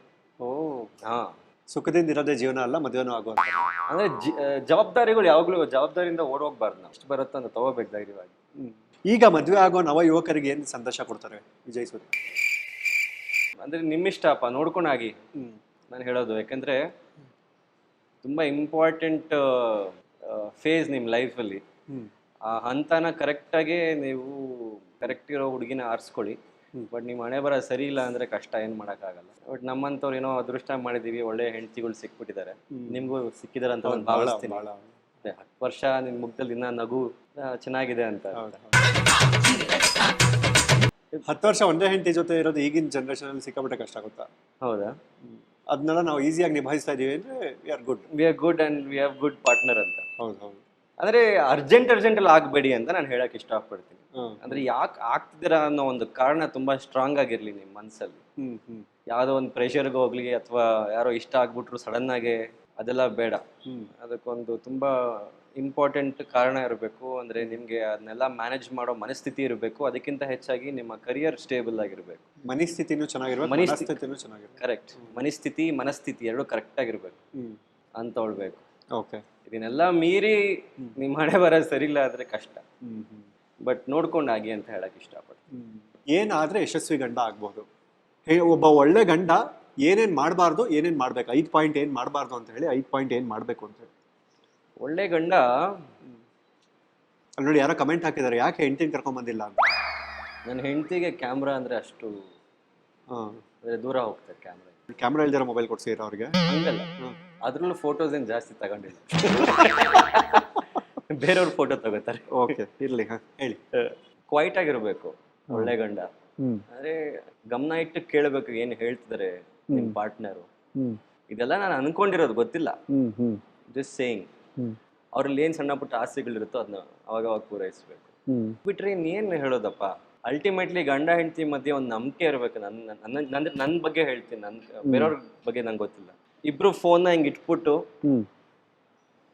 ಓ. ಹಾ. ಸುಖದಿಂದ ಇರೋದೇ ಜೀವನ ಅಲ್ಲ ಮದುವೆನೂ ಆಗುವಂತ ಅಂದ್ರೆ ಜಿ- ಆ, ಜವಾಬ್ದಾರಿಗಳು ಯಾವಾಗ್ಲೂ ಜವಾಬ್ದಾರಿಯಿಂದ ಓಡೋಗ್ಬಾರ್ದು. ಅಷ್ಟು ಬರುತ್ತೆ ಬರುತ್ತೋ ಅಂತ ತಗೋಬೇಕು ಧೈರ್ಯವಾಗಿ. ಈಗ ಮದುವೆ ಆಗೋ ನವ ಯುವಕರಿಗೆ ಏನು ಸಂದೇಶ ಕೊಡ್ತಾರೆ ವಿಜಯ್ ಸೂರ್ಯ ಅಂದ್ರೆ ನಿಮ್ಮಿಷ್ಟಪ್ಪ ನೋಡ್ಕೊಂಡಾಗಿ ನಾನು ಹೇಳೋದು ಯಾಕಂದ್ರೆ ತುಂಬಾ ಇಂಪಾರ್ಟೆಂಟ್ ಫೇಸ್ ನಿಮ್ಮ ಲೈಫಲ್ಲಿ ಆ ಹಂತನ ಕರೆಕ್ಟಾಗಿ ನೀವು ಕರೆಕ್ಟ್ ಇರೋ ಹುಡುಗಿನ ಆರಿಸ್ಕೊಳ್ಳಿ. ಬಟ್ ನಿಮ್ಮ ಹಣೆ ಬರ ಸರಿ ಇಲ್ಲ ಅಂದ್ರೆ ಕಷ್ಟ ಏನು ಮಾಡೋಕ್ಕಾಗಲ್ಲ. ಬಟ್ ನಮ್ಮಂಥವ್ರು ಏನೋ ಅದೃಷ್ಟ ಮಾಡಿದೀವಿ ಒಳ್ಳೆ ಹೆಂಡತಿಗಳು ಸಿಕ್ಬಿಟ್ಟಿದ್ದಾರೆ. ನಿಮಗೂ ಸಿಕ್ಕಿದಾರೆ ಅಂತ ಒಂದು ಭಾವಿಸ್ತೀನಿ. ಹತ್ತು ವರ್ಷ ನಿಮ್ಮ ಮುಖದಲ್ಲಿ ಇನ್ನ ನಗು ಚೆನ್ನಾಗಿದೆ ಅಂತ. ಹತ್ತು ವರ್ಷ ಒಂದೇ ಹೆಂಡತಿ ಜೊತೆ ಇರೋದು ಈಗಿನ ಜನರೇಷನ್ ಅಲ್ಲಿ ಸಿಕ್ಕಾಪಟ್ಟೆ ಕಷ್ಟ ಆಗುತ್ತಾ ಹೌದಾ? ಅದನ್ನೆಲ್ಲ ನಾವು ಈಸಿಯಾಗಿ ನಿಭಾಯಿಸ್ತಾ ಇದೀವಿ ಅಂದ್ರೆ we are good we are good and we have good partner ಅಂತ. ಹೌದು ಹೌದು. ಅಂದ್ರೆ ಅರ್ಜೆಂಟ್ ಅರ್ಜೆಂಟ್ ಆಗಬೇಡಿ ಆಗ್ಬೇಡಿ ಅಂತ ನಾನು ಹೇಳಕ್ ಇಷ್ಟಪಡ್ತೀನಿ. ಅಂದ್ರೆ ಯಾಕೆ ಆಗ್ತಿದ್ದೀರಾ ಅನ್ನೋ ಒಂದು ಕಾರಣ ತುಂಬಾ ಸ್ಟ್ರಾಂಗ್ ಆಗಿರ್ಲಿ ನಿಮ್ಮ ಮನಸ್ಸಲ್ಲಿ ಯಾವುದೋ ಒಂದು ಪ್ರೆಷರ್ಗೆ ಹೋಗ್ಲಿ ಅಥವಾ ಯಾರೋ ಇಷ್ಟ ಆಗ್ಬಿಟ್ರು ಸಡನ್ ಆಗಿ ಅದೆಲ್ಲ ಬೇಡ. ಅದಕ್ಕೊಂದು ತುಂಬಾ ಇಂಪಾರ್ಟೆಂಟ್ ಕಾರಣ ಇರಬೇಕು. ಅಂದ್ರೆ ನಿಮ್ಗೆ ಅದನ್ನೆಲ್ಲ ಮ್ಯಾನೇಜ್ ಮಾಡೋ ಮನಸ್ಥಿತಿ ಇರಬೇಕು. ಅದಕ್ಕಿಂತ ಹೆಚ್ಚಾಗಿ ನಿಮ್ಮ ಕರಿಯರ್ ಸ್ಟೇಬಲ್ ಆಗಿರ್ಬೇಕು. ಮನಸ್ಥಿತಿನೂ ಚೆನ್ನಾಗಿರ್ಬೇಕು ಮನಸ್ಥಿತಿ- ಮನಸ್ಥಿತಿನೂ ಚೆನ್ನಾಗಿರ್ಬೇಕು. ಕರೆಕ್ಟ್ ಮನಸ್ಥಿತಿ ಮನಸ್ಥಿತಿ ಎರಡು ಕರೆಕ್ಟ್ ಆಗಿರ್ಬೇಕು. ಹ್ಮ್. ಅಂತ ಹೇಳ್ಬೇಕು. ಓಕೆ ಇದನ್ನೆಲ್ಲ ಮೀರಿ ನಿಮ್ಮ ಹಣೆ ಬರ ಸರಿ ಇಲ್ಲ ಆದರೆ ಕಷ್ಟ. ಬಟ್ ನೋಡ್ಕೊಂಡಾಗಿ ಅಂತ ಹೇಳಕ್ ಇಷ್ಟಪಡ್ತೀನಿ. ಏನಾದರೆ ಏನಾದ್ರೆ ಯಶಸ್ವಿ ಗಂಡ ಆಗ್ಬೋದು. ಹೇ ಒಬ್ಬ ಒಳ್ಳೆ ಗಂಡ ಏನೇನು ಮಾಡಬಾರ್ದು ಏನೇನು ಮಾಡ್ಬೇಕು? ಐದು ಪಾಯಿಂಟ್ ಏನು ಮಾಡಬಾರ್ದು ಅಂತ ಹೇಳಿ ಐದು ಪಾಯಿಂಟ್ ಏನು ಮಾಡಬೇಕು ಅಂತ ಹೇಳಿ. ಒಳ್ಳೆ ಗಂಡ ಅಲ್ಲಿ ನೋಡಿ ಯಾರೋ ಕಮೆಂಟ್ ಹಾಕಿದ್ದಾರೆ ಯಾಕೆ ಹೆಂಡ್ತಿನ ಕರ್ಕೊಂಬಂದಿಲ್ಲ ಅಂತ? ನನ್ನ ಹೆಂಡತಿಗೆ ಕ್ಯಾಮ್ರಾ ಅಂದರೆ ಅಷ್ಟು ಅಂದ್ರೆ ದೂರ ಹೋಗ್ತಾರೆ ಕ್ಯಾಮ್ರಾ. ಕ್ಯಾಮ್ರಾ ಇಲ್ದಿರೋ ಮೊಬೈಲ್ ಕೊಡ್ಸಿರ ಅವ್ರಿಗೆ? ಹಂಗಲ್ಲ. ಅದ್ರಲ್ಲೂ ಫೋಟೋಸ್ ಏನ್ ಜಾಸ್ತಿ ತಗೊಂಡಿಲ್ಲ. ಬೇರೆಯವ್ರ ಫೋಟೋ ತಗೋತಾರೆ. ಓಕೆ ಇರ್ಲಿ ಹಾ ಹೇಳಿ. ಕ್ವೈಟ್ ಆಗಿರ್ಬೇಕು ಒಳ್ಳೆ ಗಂಡ. ಅಂದ್ರೆ ಗಮನ ಇಟ್ಟು ಕೇಳಬೇಕು ಏನ್ ಹೇಳ್ತಿದ್ದಾರೆ ನಿಮ್ ಪಾರ್ಟ್ನರು ಇದೆಲ್ಲ ನಾನು ಅನ್ಕೊಂಡಿರೋದು ಗೊತ್ತಿಲ್ಲ. ಜಸ್ಟ್ ಸೇಯಿಂಗ್ ಅವ್ರಲ್ಲಿ ಏನ್ ಸಣ್ಣ ಪುಟ್ಟ ಆಸೆಗಳಿರುತ್ತೋ ಅದನ್ನ ಅವಾಗ ಅವಾಗ ಪೂರೈಸ್ಬೇಕು ಬಿಟ್ರೆ ಇನ್ನೇನ್ ಹೇಳೋದಪ್ಪ? ಅಲ್ಟಿಮೇಟ್ಲಿ ಗಂಡ ಹೆಂಡತಿ ಮಧ್ಯೆ ಒಂದು ನಂಬಿಕೆ ಇರಬೇಕು. ನನ್ನ ನನ್ನ ನನ್ನ ನನ್ನ ಬಗ್ಗೆ ಹೇಳ್ತೀನಿ. ನನ್ ಬೇರೆಯವ್ರ ಬಗ್ಗೆ ನಂಗೆ ಗೊತ್ತಿಲ್ಲ. ಇಬ್ರು ಫೋನ್ನ ಹಿಂಗ್ ಇಟ್ಬಿಟ್ಟು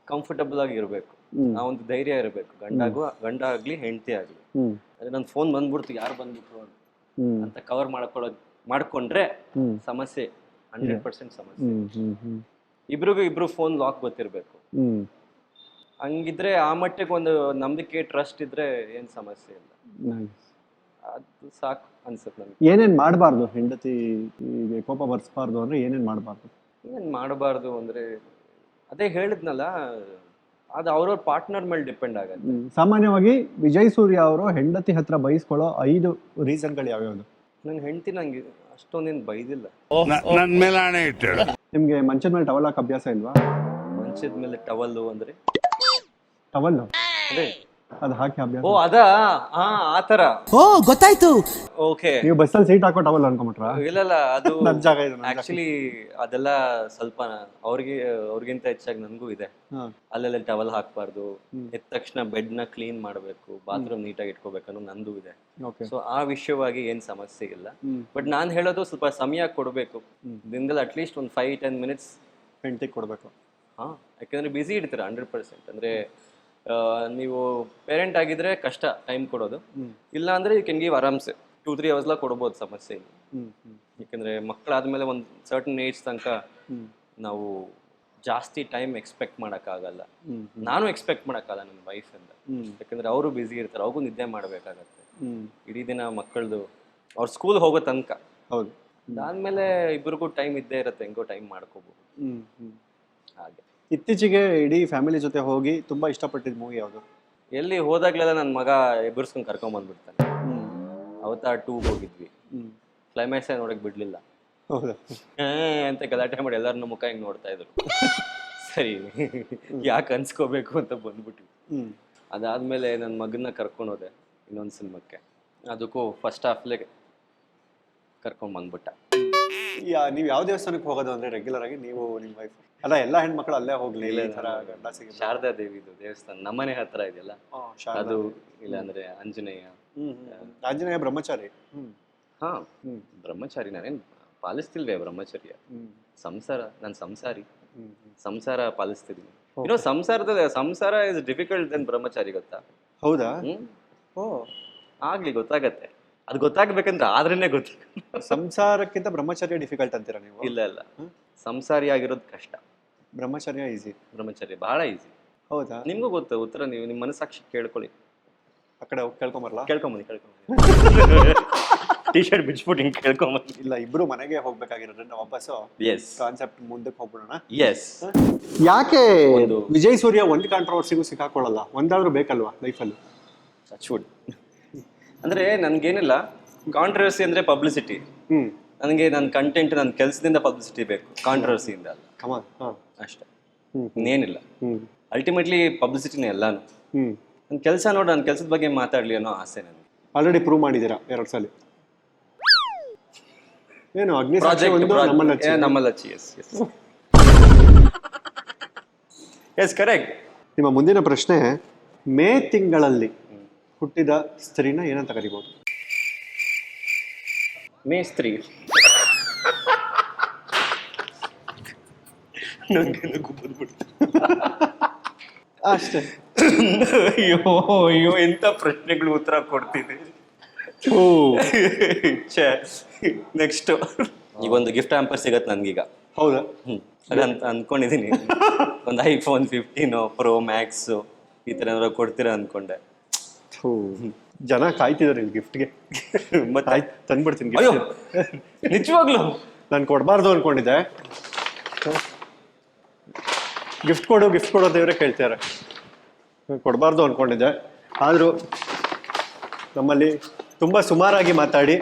ಕಂಫರ್ಟಬಲ್ ಆಗಿ ಇರಬೇಕು. ಆ ಒಂದು ಧೈರ್ಯ ಇರಬೇಕು. ಗಂಡಾಗು ಗಂಡ ಆಗ್ಲಿ ಹೆಂಡತಿ ಆಗ್ಲಿ. ಅದೇ ಅಂದ್ರೆ ನನ್ನ ಫೋನ್ ಬಂದ್ಬಿಡ್ತು ಯಾರು ಬಂದ್ಬಿಟ್ರು ಅಂತ- ಕವರ್ ಮಾಡ್ಕೊಳ್ಳೋ ಮಾಡ್ಕೊಂಡ್ರೆ ಸಮಸ್ಯೆ ಹಂಡ್ರೆಡ್ ಪರ್ಸೆಂಟ್ ಸಮಸ್ಯೆ. ಇಬ್ರಿಗೂ ಇಬ್ರು ಫೋನ್ ಲಾಕ್ ಗೊತ್ತಿರಬೇಕು. ಹಂಗಿದ್ರೆ ಆ ಮಟ್ಟಿಗೆ ಒಂದು ನಂಬಿಕೆ ಟ್ರಸ್ಟ್ ಇದ್ರೆ ಏನ್ ಸಮಸ್ಯೆ ಇಲ್ಲ. ಅದು ಸಾಕು ಅನ್ಸುತ್ತೆ ನನಗೆ ಏನೇನ್ ಮಾಡಬಾರ್ದು? ಹೆಂಡತಿ ಈಗ ಕೋಪ ಬರ್ಸ್ಬಾರ್ದು ಅಂದ್ರೆ ಏನೇನ್ ಮಾಡಬಾರ್ದು? ಏನ್ ಮಾಡಬಾರ್ದು ಅಂದ್ರೆ ಅದೇ ಹೇಳಿದ್ನಲ್ಲ ಅದು ಅವ್ರವ್ರ ಪಾರ್ಟ್ನರ್ ಮೇಲೆ ಡಿಪೆಂಡ್ ಆಗುತ್ತೆ. ಸಾಮಾನ್ಯವಾಗಿ ವಿಜಯ್ ಸೂರ್ಯ ಅವರು ಹೆಂಡತಿ ಹತ್ರ ಬಯಸ್ಕೊಳ್ಳೋ ಐದು ರೀಸನ್ಗಳು ಯಾವ್ಯಾವ್ದು? ನನ್ನ ಹೆಂಡತಿ ನಂಗೆ ಅಷ್ಟೊಂದೇನು ಬೈದಿಲ್ಲ. ನನ್ನ ಮೇಲೆ ಹಣೆ ಇಟ್ಟಳು ನಿಮ್ಗೆ ಮಂಚದ ಮೇಲೆ ಟವಲ್ ಹಾಕೋ ಅಭ್ಯಾಸ ಇಲ್ವಾ? ಮಂಚದ ಮೇಲೆ ಟವಲ್ಲು ಅಂದ್ರೆ? ಟವಲ್ ಅದೇ ಅದು ಹಾಕಿ ಅಭ್ಯಾಸ. ಓ ಅದಾ? ಹಾ ಆತರ ಓ ಗೊತ್ತಾಯ್ತು. ಓಕೆ. ನೀವು ಬಸ್ಸಲ್ಲಿ ಸೀಟ್ ಹಾಕೋ ಟವಲ್ ಅನ್ಕೊಂಬಿಟ್ರಾ ಇಲ್ಲ ಇಲ್ಲ ಅದು ನನ್ ಜಾಗ ಇದು, ನನ್ ಜಾಗ. ಆಕ್ಚುಲಿ ಅದೆಲ್ಲ ಸ್ವಲ್ಪ ಅವ್ರಿಗೆ ಅವ್ರಿಗಿಂತ ಹೆಚ್ಚಾಗಿ ನನಗೂ ಇದೆ. ಹಾ. ಅಲ್ಲೆಲ್ಲ ಟವಲ್ ಹಾಕ್ಬಾರ್ದು ಎದ್ದ ತಕ್ಷಣ ಬೆಡ್ನ ಕ್ಲೀನ್ ಮಾಡಬೇಕು ಬಾತ್ರೂಮ್ ನೀಟಾಗಿ ಇಟ್ಕೋಬೇಕು ಅನ್ನೋ ನಂದು ಇದೆ. ಓಕೆ ಸೊ ಆ ವಿಷಯವಾಗಿ ಏನ್ ಸಮಸ್ಯೆ ಇಲ್ಲ. ಹ್ಮ್. ಬಟ್ ನಾನು ಹೇಳೋದು ಸ್ವಲ್ಪ ಸಮಯ ಕೊಡಬೇಕು. ದಿನದಲ್ಲಿ ಅಟ್ಲೀಸ್ಟ್ ಒಂದು ಫೈವ್ ಟೆನ್ ಮಿನಿಟ್ಸ್ ಹೆಂಡತಿಗೆ ಕೊಡಬೇಕು. ಹಾ ಯಾಕಂದ್ರೆ ಬಿಸಿ ಇಡ್ತೀರಾ ಹಂಡ್ರೆಡ್ ಪರ್ಸೆಂಟ್ ಅಂದ್ರೆ ಆ, ನೀವು ಪೇರೆಂಟ್ ಆಗಿದ್ರೆ ಕಷ್ಟ ಟೈಮ್ ಕೊಡೋದು. ಇಲ್ಲ ಅಂದ್ರೆ ಯು ಕ್ಯಾನ್ ಗಿವ್ ಆರಾಮ್ಸೆ. ಟೂ ತ್ರೀ ಅವರ್ಸ್ಲ ಕೊಡ್ಬೋದು ಸಮಸ್ಯೆ. ಯಾಕಂದ್ರೆ ಮಕ್ಕಳಾದ್ಮೇಲೆ ಒಂದು ಸರ್ಟನ್ ಏಜ್ ತನಕ ನಾವು ಜಾಸ್ತಿ ಟೈಮ್ ಎಕ್ಸ್ಪೆಕ್ಟ್ ಮಾಡೋಕ್ಕಾಗಲ್ಲ. ನಾನು ಎಕ್ಸ್ಪೆಕ್ಟ್ ಮಾಡೋಕ್ಕಾಗಲ್ಲ ನನ್ನ ವೈಫಿಂದ ಯಾಕಂದ್ರೆ ಅವರು ಬ್ಯುಸಿ ಇರ್ತಾರೆ ಅವ್ರಿಗೂ ನಿದ್ದೆ ಮಾಡಬೇಕಾಗತ್ತೆ. ಇಡೀ ದಿನ ಮಕ್ಕಳದು ಅವ್ರ ಸ್ಕೂಲ್ ಹೋಗೋ ತನಕ. ಹೌದು. ಅದಾದ್ಮೇಲೆ ಇಬ್ಬರಿಗೂ ಟೈಮ್ ಇದ್ದೇ ಇರುತ್ತೆ ಹೆಂಗೋ ಟೈಮ್ ಮಾಡ್ಕೋಬಹುದು ಹಾಗೆ. ಇತ್ತೀಚೆಗೆ ಇಡೀ ಫ್ಯಾಮಿಲಿ ಜೊತೆ ಹೋಗಿ ತುಂಬ ಇಷ್ಟಪಟ್ಟಿದ್ದ ಮೂವಿ ಯಾವುದು? ಎಲ್ಲಿ ಹೋದಾಗ್ಲೆಲ್ಲ ನನ್ನ ಮಗ ಎಬ್ಬರ್ಸ್ಕೊಂಡು ಕರ್ಕೊಂಡ್ ಬಂದ್ಬಿಡ್ತಾನೆ. ಅವತಾರ್ ಟೂ ಹೋಗಿದ್ವಿ. ಕ್ಲೈಮ್ಯಾಕ್ಸ್ ನೋಡಕ್ ಬಿಡ್ಲಿಲ್ಲ. ಹೌದಾ? ಅಂತ ಗಲಾಟೆ ಮಾಡಿ ಎಲ್ಲರನ್ನ ಮುಖ ಹಿಂಗೆ ನೋಡ್ತಾ ಇದ್ರು. ಸರಿ ಯಾಕೆ ಅನ್ಸ್ಕೋಬೇಕು ಅಂತ ಬಂದ್ಬಿಟ್ವಿ. ಅದಾದ್ಮೇಲೆ ನನ್ನ ಮಗನ್ನ ಕರ್ಕೊಂಡು ಹೋದೆ ಇನ್ನೊಂದು ಸಿನಿಮಾಕ್ಕೆ. ಅದಕ್ಕೂ ಫಸ್ಟ್ ಹಾಫ್ಲೆ ಕರ್ಕೊಂಡು ಬಂದ್ಬಿಟ್ಟ. ಯಾ ನೀವು ಯಾವ ದೇವಸ್ಥಾನಕ್ಕೆ ಹೋಗೋದು ಅಂದರೆ ರೆಗ್ಯುಲರ್ ಆಗಿ ನೀವು ನಿಮ್ಮ ವೈಫ್ ಅಲ್ಲ ಎಲ್ಲ ಹೆಣ್ಮಕ್ಳು ಅಲ್ಲೇ ಹೋಗ್ಲಿ ಇಲ್ಲೇ ತರ ಗಂಡ ಸಿಗಿ ಶಾರದಾ ದೇವಿದು ದೇವಸ್ಥಾನ ನಮ್ಮನೆ ಹತ್ರ ಇದೆಯಲ್ಲ? ಅದು ಇಲ್ಲಾಂದ್ರೆ ಆಂಜನೇಯ. ಆಂಜನೇಯ ಬ್ರಹ್ಮಚಾರಿ. ಹ್ಮ್. ಹಾ ಹ್ಮ್. ಬ್ರಹ್ಮಚಾರಿ ನಾನೇನ್ ಪಾಲಿಸ್ತಿಲ್ವೇ ಬ್ರಹ್ಮಚರ್ಯ? ಹ್ಮ್. ಸಂಸಾರ ನಾನು ಸಂಸಾರಿ. ಸಂಸಾರ ಪಾಲಿಸ್ತಿದ್ದೀನಿ ಇನ್ನೋ ಸಂಸಾರದ ಸಂಸಾರ ಇಸ್ ಡಿಫಿಕಲ್ಟ್ ದೆನ್ ಬ್ರಹ್ಮಚಾರಿ ಗೊತ್ತಾ? ಹೌದಾ? ಓ. ಆಗ್ಲಿ ಗೊತ್ತಾಗತ್ತೆ. ಅದು ಗೊತ್ತಾಗ್ಬೇಕಂದ್ರೆ ಆದ್ರೇನೆ ಗೊತ್ತಾಗ ಸಂಸಾರಕ್ಕಿಂತ ಬ್ರಹ್ಮಚಾರಿ ಡಿಫಿಕಲ್ಟ್ ಅಂತೀರಾ ನೀವು? ಇಲ್ಲ ಇಲ್ಲ. ಸಂಸಾರಿ ಆಗಿರೋದು ಕಷ್ಟ. ಬ್ರಹ್ಮಚರ್ಯ ಈಸಿ ಬ್ರಹ್ಮಚರ್ಯ ಬಹಳ ಈಸಿ ಹೌದಾ? ನಿಮ್ಗೂ ಗೊತ್ತು ಉತ್ತರ ನೀವು ನಿಮ್ಮ ಮನಸ್ಸಾಕ್ಷಿ ಕೇಳ್ಕೊಳ್ಳಿ. ಆ ಕಡೆ ಹೋಗಿ ಕೇಳ್ಕೊಂಬರಲ್ಲ ಕೇಳ್ಕೊಂಬನ್ನಿ ಕೇಳ್ಕೊಂಬಂದಿ ಟಿ ಶರ್ಟ್ ಬಿಚ್ಬಿಟ್ಟು ಹಿಂಗೆ ಕೇಳ್ಕೊಂಬಂದಿ ಇಲ್ಲ ಇಬ್ರು ಮನೆಗೆ ಹೋಗ್ಬೇಕಾಗಿರೋದ್ರಿಂದ ವಾಪಸ್ಸು ಎಸ್ ಕಾನ್ಸೆಪ್ಟ್ ಮುಂದಕ್ಕೆ ಹೋಗ್ಬಿಡೋಣ. ಎಸ್ ಯಾಕೆ ಒಂದು- ವಿಜಯ್ ಸೂರ್ಯ ಒಂದು ಕಾಂಟ್ರವರ್ಸಿಗೂ ಸಿಕ್ಕಾಕೊಳ್ಳಲ್ಲ? ಒಂದಾದ್ರೂ ಬೇಕಲ್ವಾ ಲೈಫಲ್ಲಿ ಟಚ್ವುಡ್ ಅಂದ್ರೆ ನನ್ಗೇನಿಲ್ಲ ಕಾಂಟ್ರವರ್ಸಿ ಅಂದ್ರೆ ಪಬ್ಲಿಸಿಟಿ ಹ್ಮ್. ನನಗೆ ನನ್ನ ಕಂಟೆಂಟ್ ನನ್ನ ಕೆಲಸದಿಂದ ಪಬ್ಲಿಸಿಟಿ ಬೇಕು ಕಾಂಟ್ರವರ್ಸಿಯಿಂದ ಅಲ್ಲ ಕಮಾನ್ ಅಷ್ಟೇ. ಇನ್ನೇನಿಲ್ಲ. ಅಲ್ಟಿಮೇಟ್ಲಿ ಪಬ್ಲಿಸಿಟಿನೇ ಎಲ್ಲಾನು. ಹ್ಮ್. ನನ್ನ ಕೆಲಸ ನೋಡಿ ನನ್ನ ಕೆಲಸದ ಬಗ್ಗೆ ಮಾತಾಡಲಿ ಅನ್ನೋ ಆಸೆ ನನಗೆ. ಆಲ್ರೆಡಿ ಪ್ರೂವ್ ಮಾಡಿದ್ದೀರಾ ಎರಡು ಸಲ? ಏನು ಅಗ್ನಿ ನಮ್ಮ ಒಂದು ನಮ್ಮಲ್ಲಿ ಹಚ್ಚಿ. ಪ್ರಾಜೆಕ್ಟ್ ನಮ್ಮಲ್ಲಿ ಹಚ್ಚಿ ಎಸ್ ಎಸ್ ಎಸ್ ಕರೆಕ್ಟ್ ನಿಮ್ಮ ಮುಂದಿನ ಪ್ರಶ್ನೆ ಮೇ ತಿಂಗಳಲ್ಲಿ ಹುಟ್ಟಿದ ಸ್ತ್ರೀನ ಏನಂತ ಕರಿಬಹುದು ಮೇಸ್ತ್ರಿ. ನನಗೆ ನಗು ಬಂದ್ಬಿಡ್ತು. ಅಷ್ಟೇ. ಅಯ್ಯೋ ಅಯ್ಯೋ ಎಂತ ಪ್ರಶ್ನೆಗಳು ಉತ್ತರ ಕೊಡ್ತೀನಿ ನೆಕ್ಸ್ಟ್ ಈಗ ಒಂದು ಗಿಫ್ಟ್ ಹ್ಯಾಂಪರ್ ಸಿಗತ್ತೆ ನನ್ಗೀಗ. ಹೌದಾ? ಹ್ಮ್ ಅದಂತ ಅನ್ಕೊಂಡಿದೀನಿ ಒಂದು ಐಫೋನ್ ಫಿಫ್ಟೀನು ಪ್ರೋ ಮ್ಯಾಕ್ಸು ಈ ಥರ ಏನಾದ್ರು ಕೊಡ್ತೀರಾ ಅನ್ಕೊಂಡೆ. ಥೂ. ಜನ ಕಾಯ್ತಿದ್ದಾರೆ ಇಲ್ಲಿ ಗಿಫ್ಟ್ಗೆ ಮತ್ತೆ? ಆಯ್ತು ತಂದ್ಬಿಡ್ತೀನಿ ಅಯ್ಯೋ ಗಿಫ್ಟ್ ನಿಜವಾಗ್ಲು? ನಾನು ಕೊಡಬಾರ್ದು ಅನ್ಕೊಂಡಿದ್ದೆ. ಗಿಫ್ಟ್ ಕೊಡು ಗಿಫ್ಟ್ ಕೊಡು ದೇವರೇ ಕೇಳ್ತಾರೆ ಕೊಡಬಾರ್ದು ಅನ್ಕೊಂಡಿದ್ದೆ. ಆದರೂ ನಮ್ಮಲ್ಲಿ ತುಂಬ ಸುಮಾರಾಗಿ ಮಾತಾಡಿ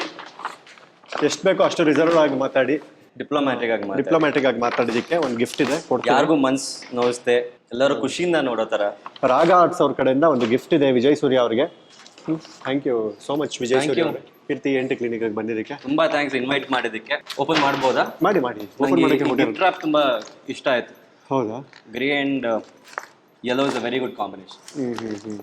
ಎಷ್ಟು ಬೇಕೋ ಅಷ್ಟು ರಿಸರ್ವ್ ಆಗಿ ಮಾತಾಡಿ ಡಿಪ್ಲೊಮ್ಯಾಟಿಕ್ ಆಗಿ. ಡಿಪ್ಲೊಮ್ಯಾಟಿಕ್ ಆಗಿ ಮಾತಾಡಿದ್ದಕ್ಕೆ ಒಂದು ಗಿಫ್ಟ್ ಇದೆ ಕೊಡ್ತೀನಿ. ಯಾರಿಗೂ ಮನ್ಸ್ ನೋವಿಸ್ತೆ ಎಲ್ಲರೂ ಖುಷಿಯಿಂದ ನೋಡೋ ತರ ರಾಗ ಆರ್ಟ್ಸ್ ಅವ್ರ ಕಡೆಯಿಂದ ಒಂದು ಗಿಫ್ಟ್ ಇದೆ ವಿಜಯ್ ಸೂರ್ಯ ಅವರಿಗೆ. Thank you so much Vijay Thank Surya you. ಅವರೇ. ಕೀರ್ತಿ ಎಂಟು ಕ್ಲಿನಿಕ್ ಬಂದಿದ್ದಕ್ಕೆ. ತುಂಬಾ ಥ್ಯಾಂಕ್ಸ್ ಇನ್ವೈಟ್ ಮಾಡಿದ್ದಕ್ಕೆ. ಓಪನ್ ಮಾಡ್ಬೋದಾ? ಮಾಡಿ ಮಾಡಿ. ಓಪನ್ ಮಾಡೋಕ್ಕೆ ಗಿಫ್ಟ್ ತುಂಬಾ ಇಷ್ಟ ಆಯ್ತು. ಹೌದಾ? Grey and yellow is a very good combination hmm hmm hmm.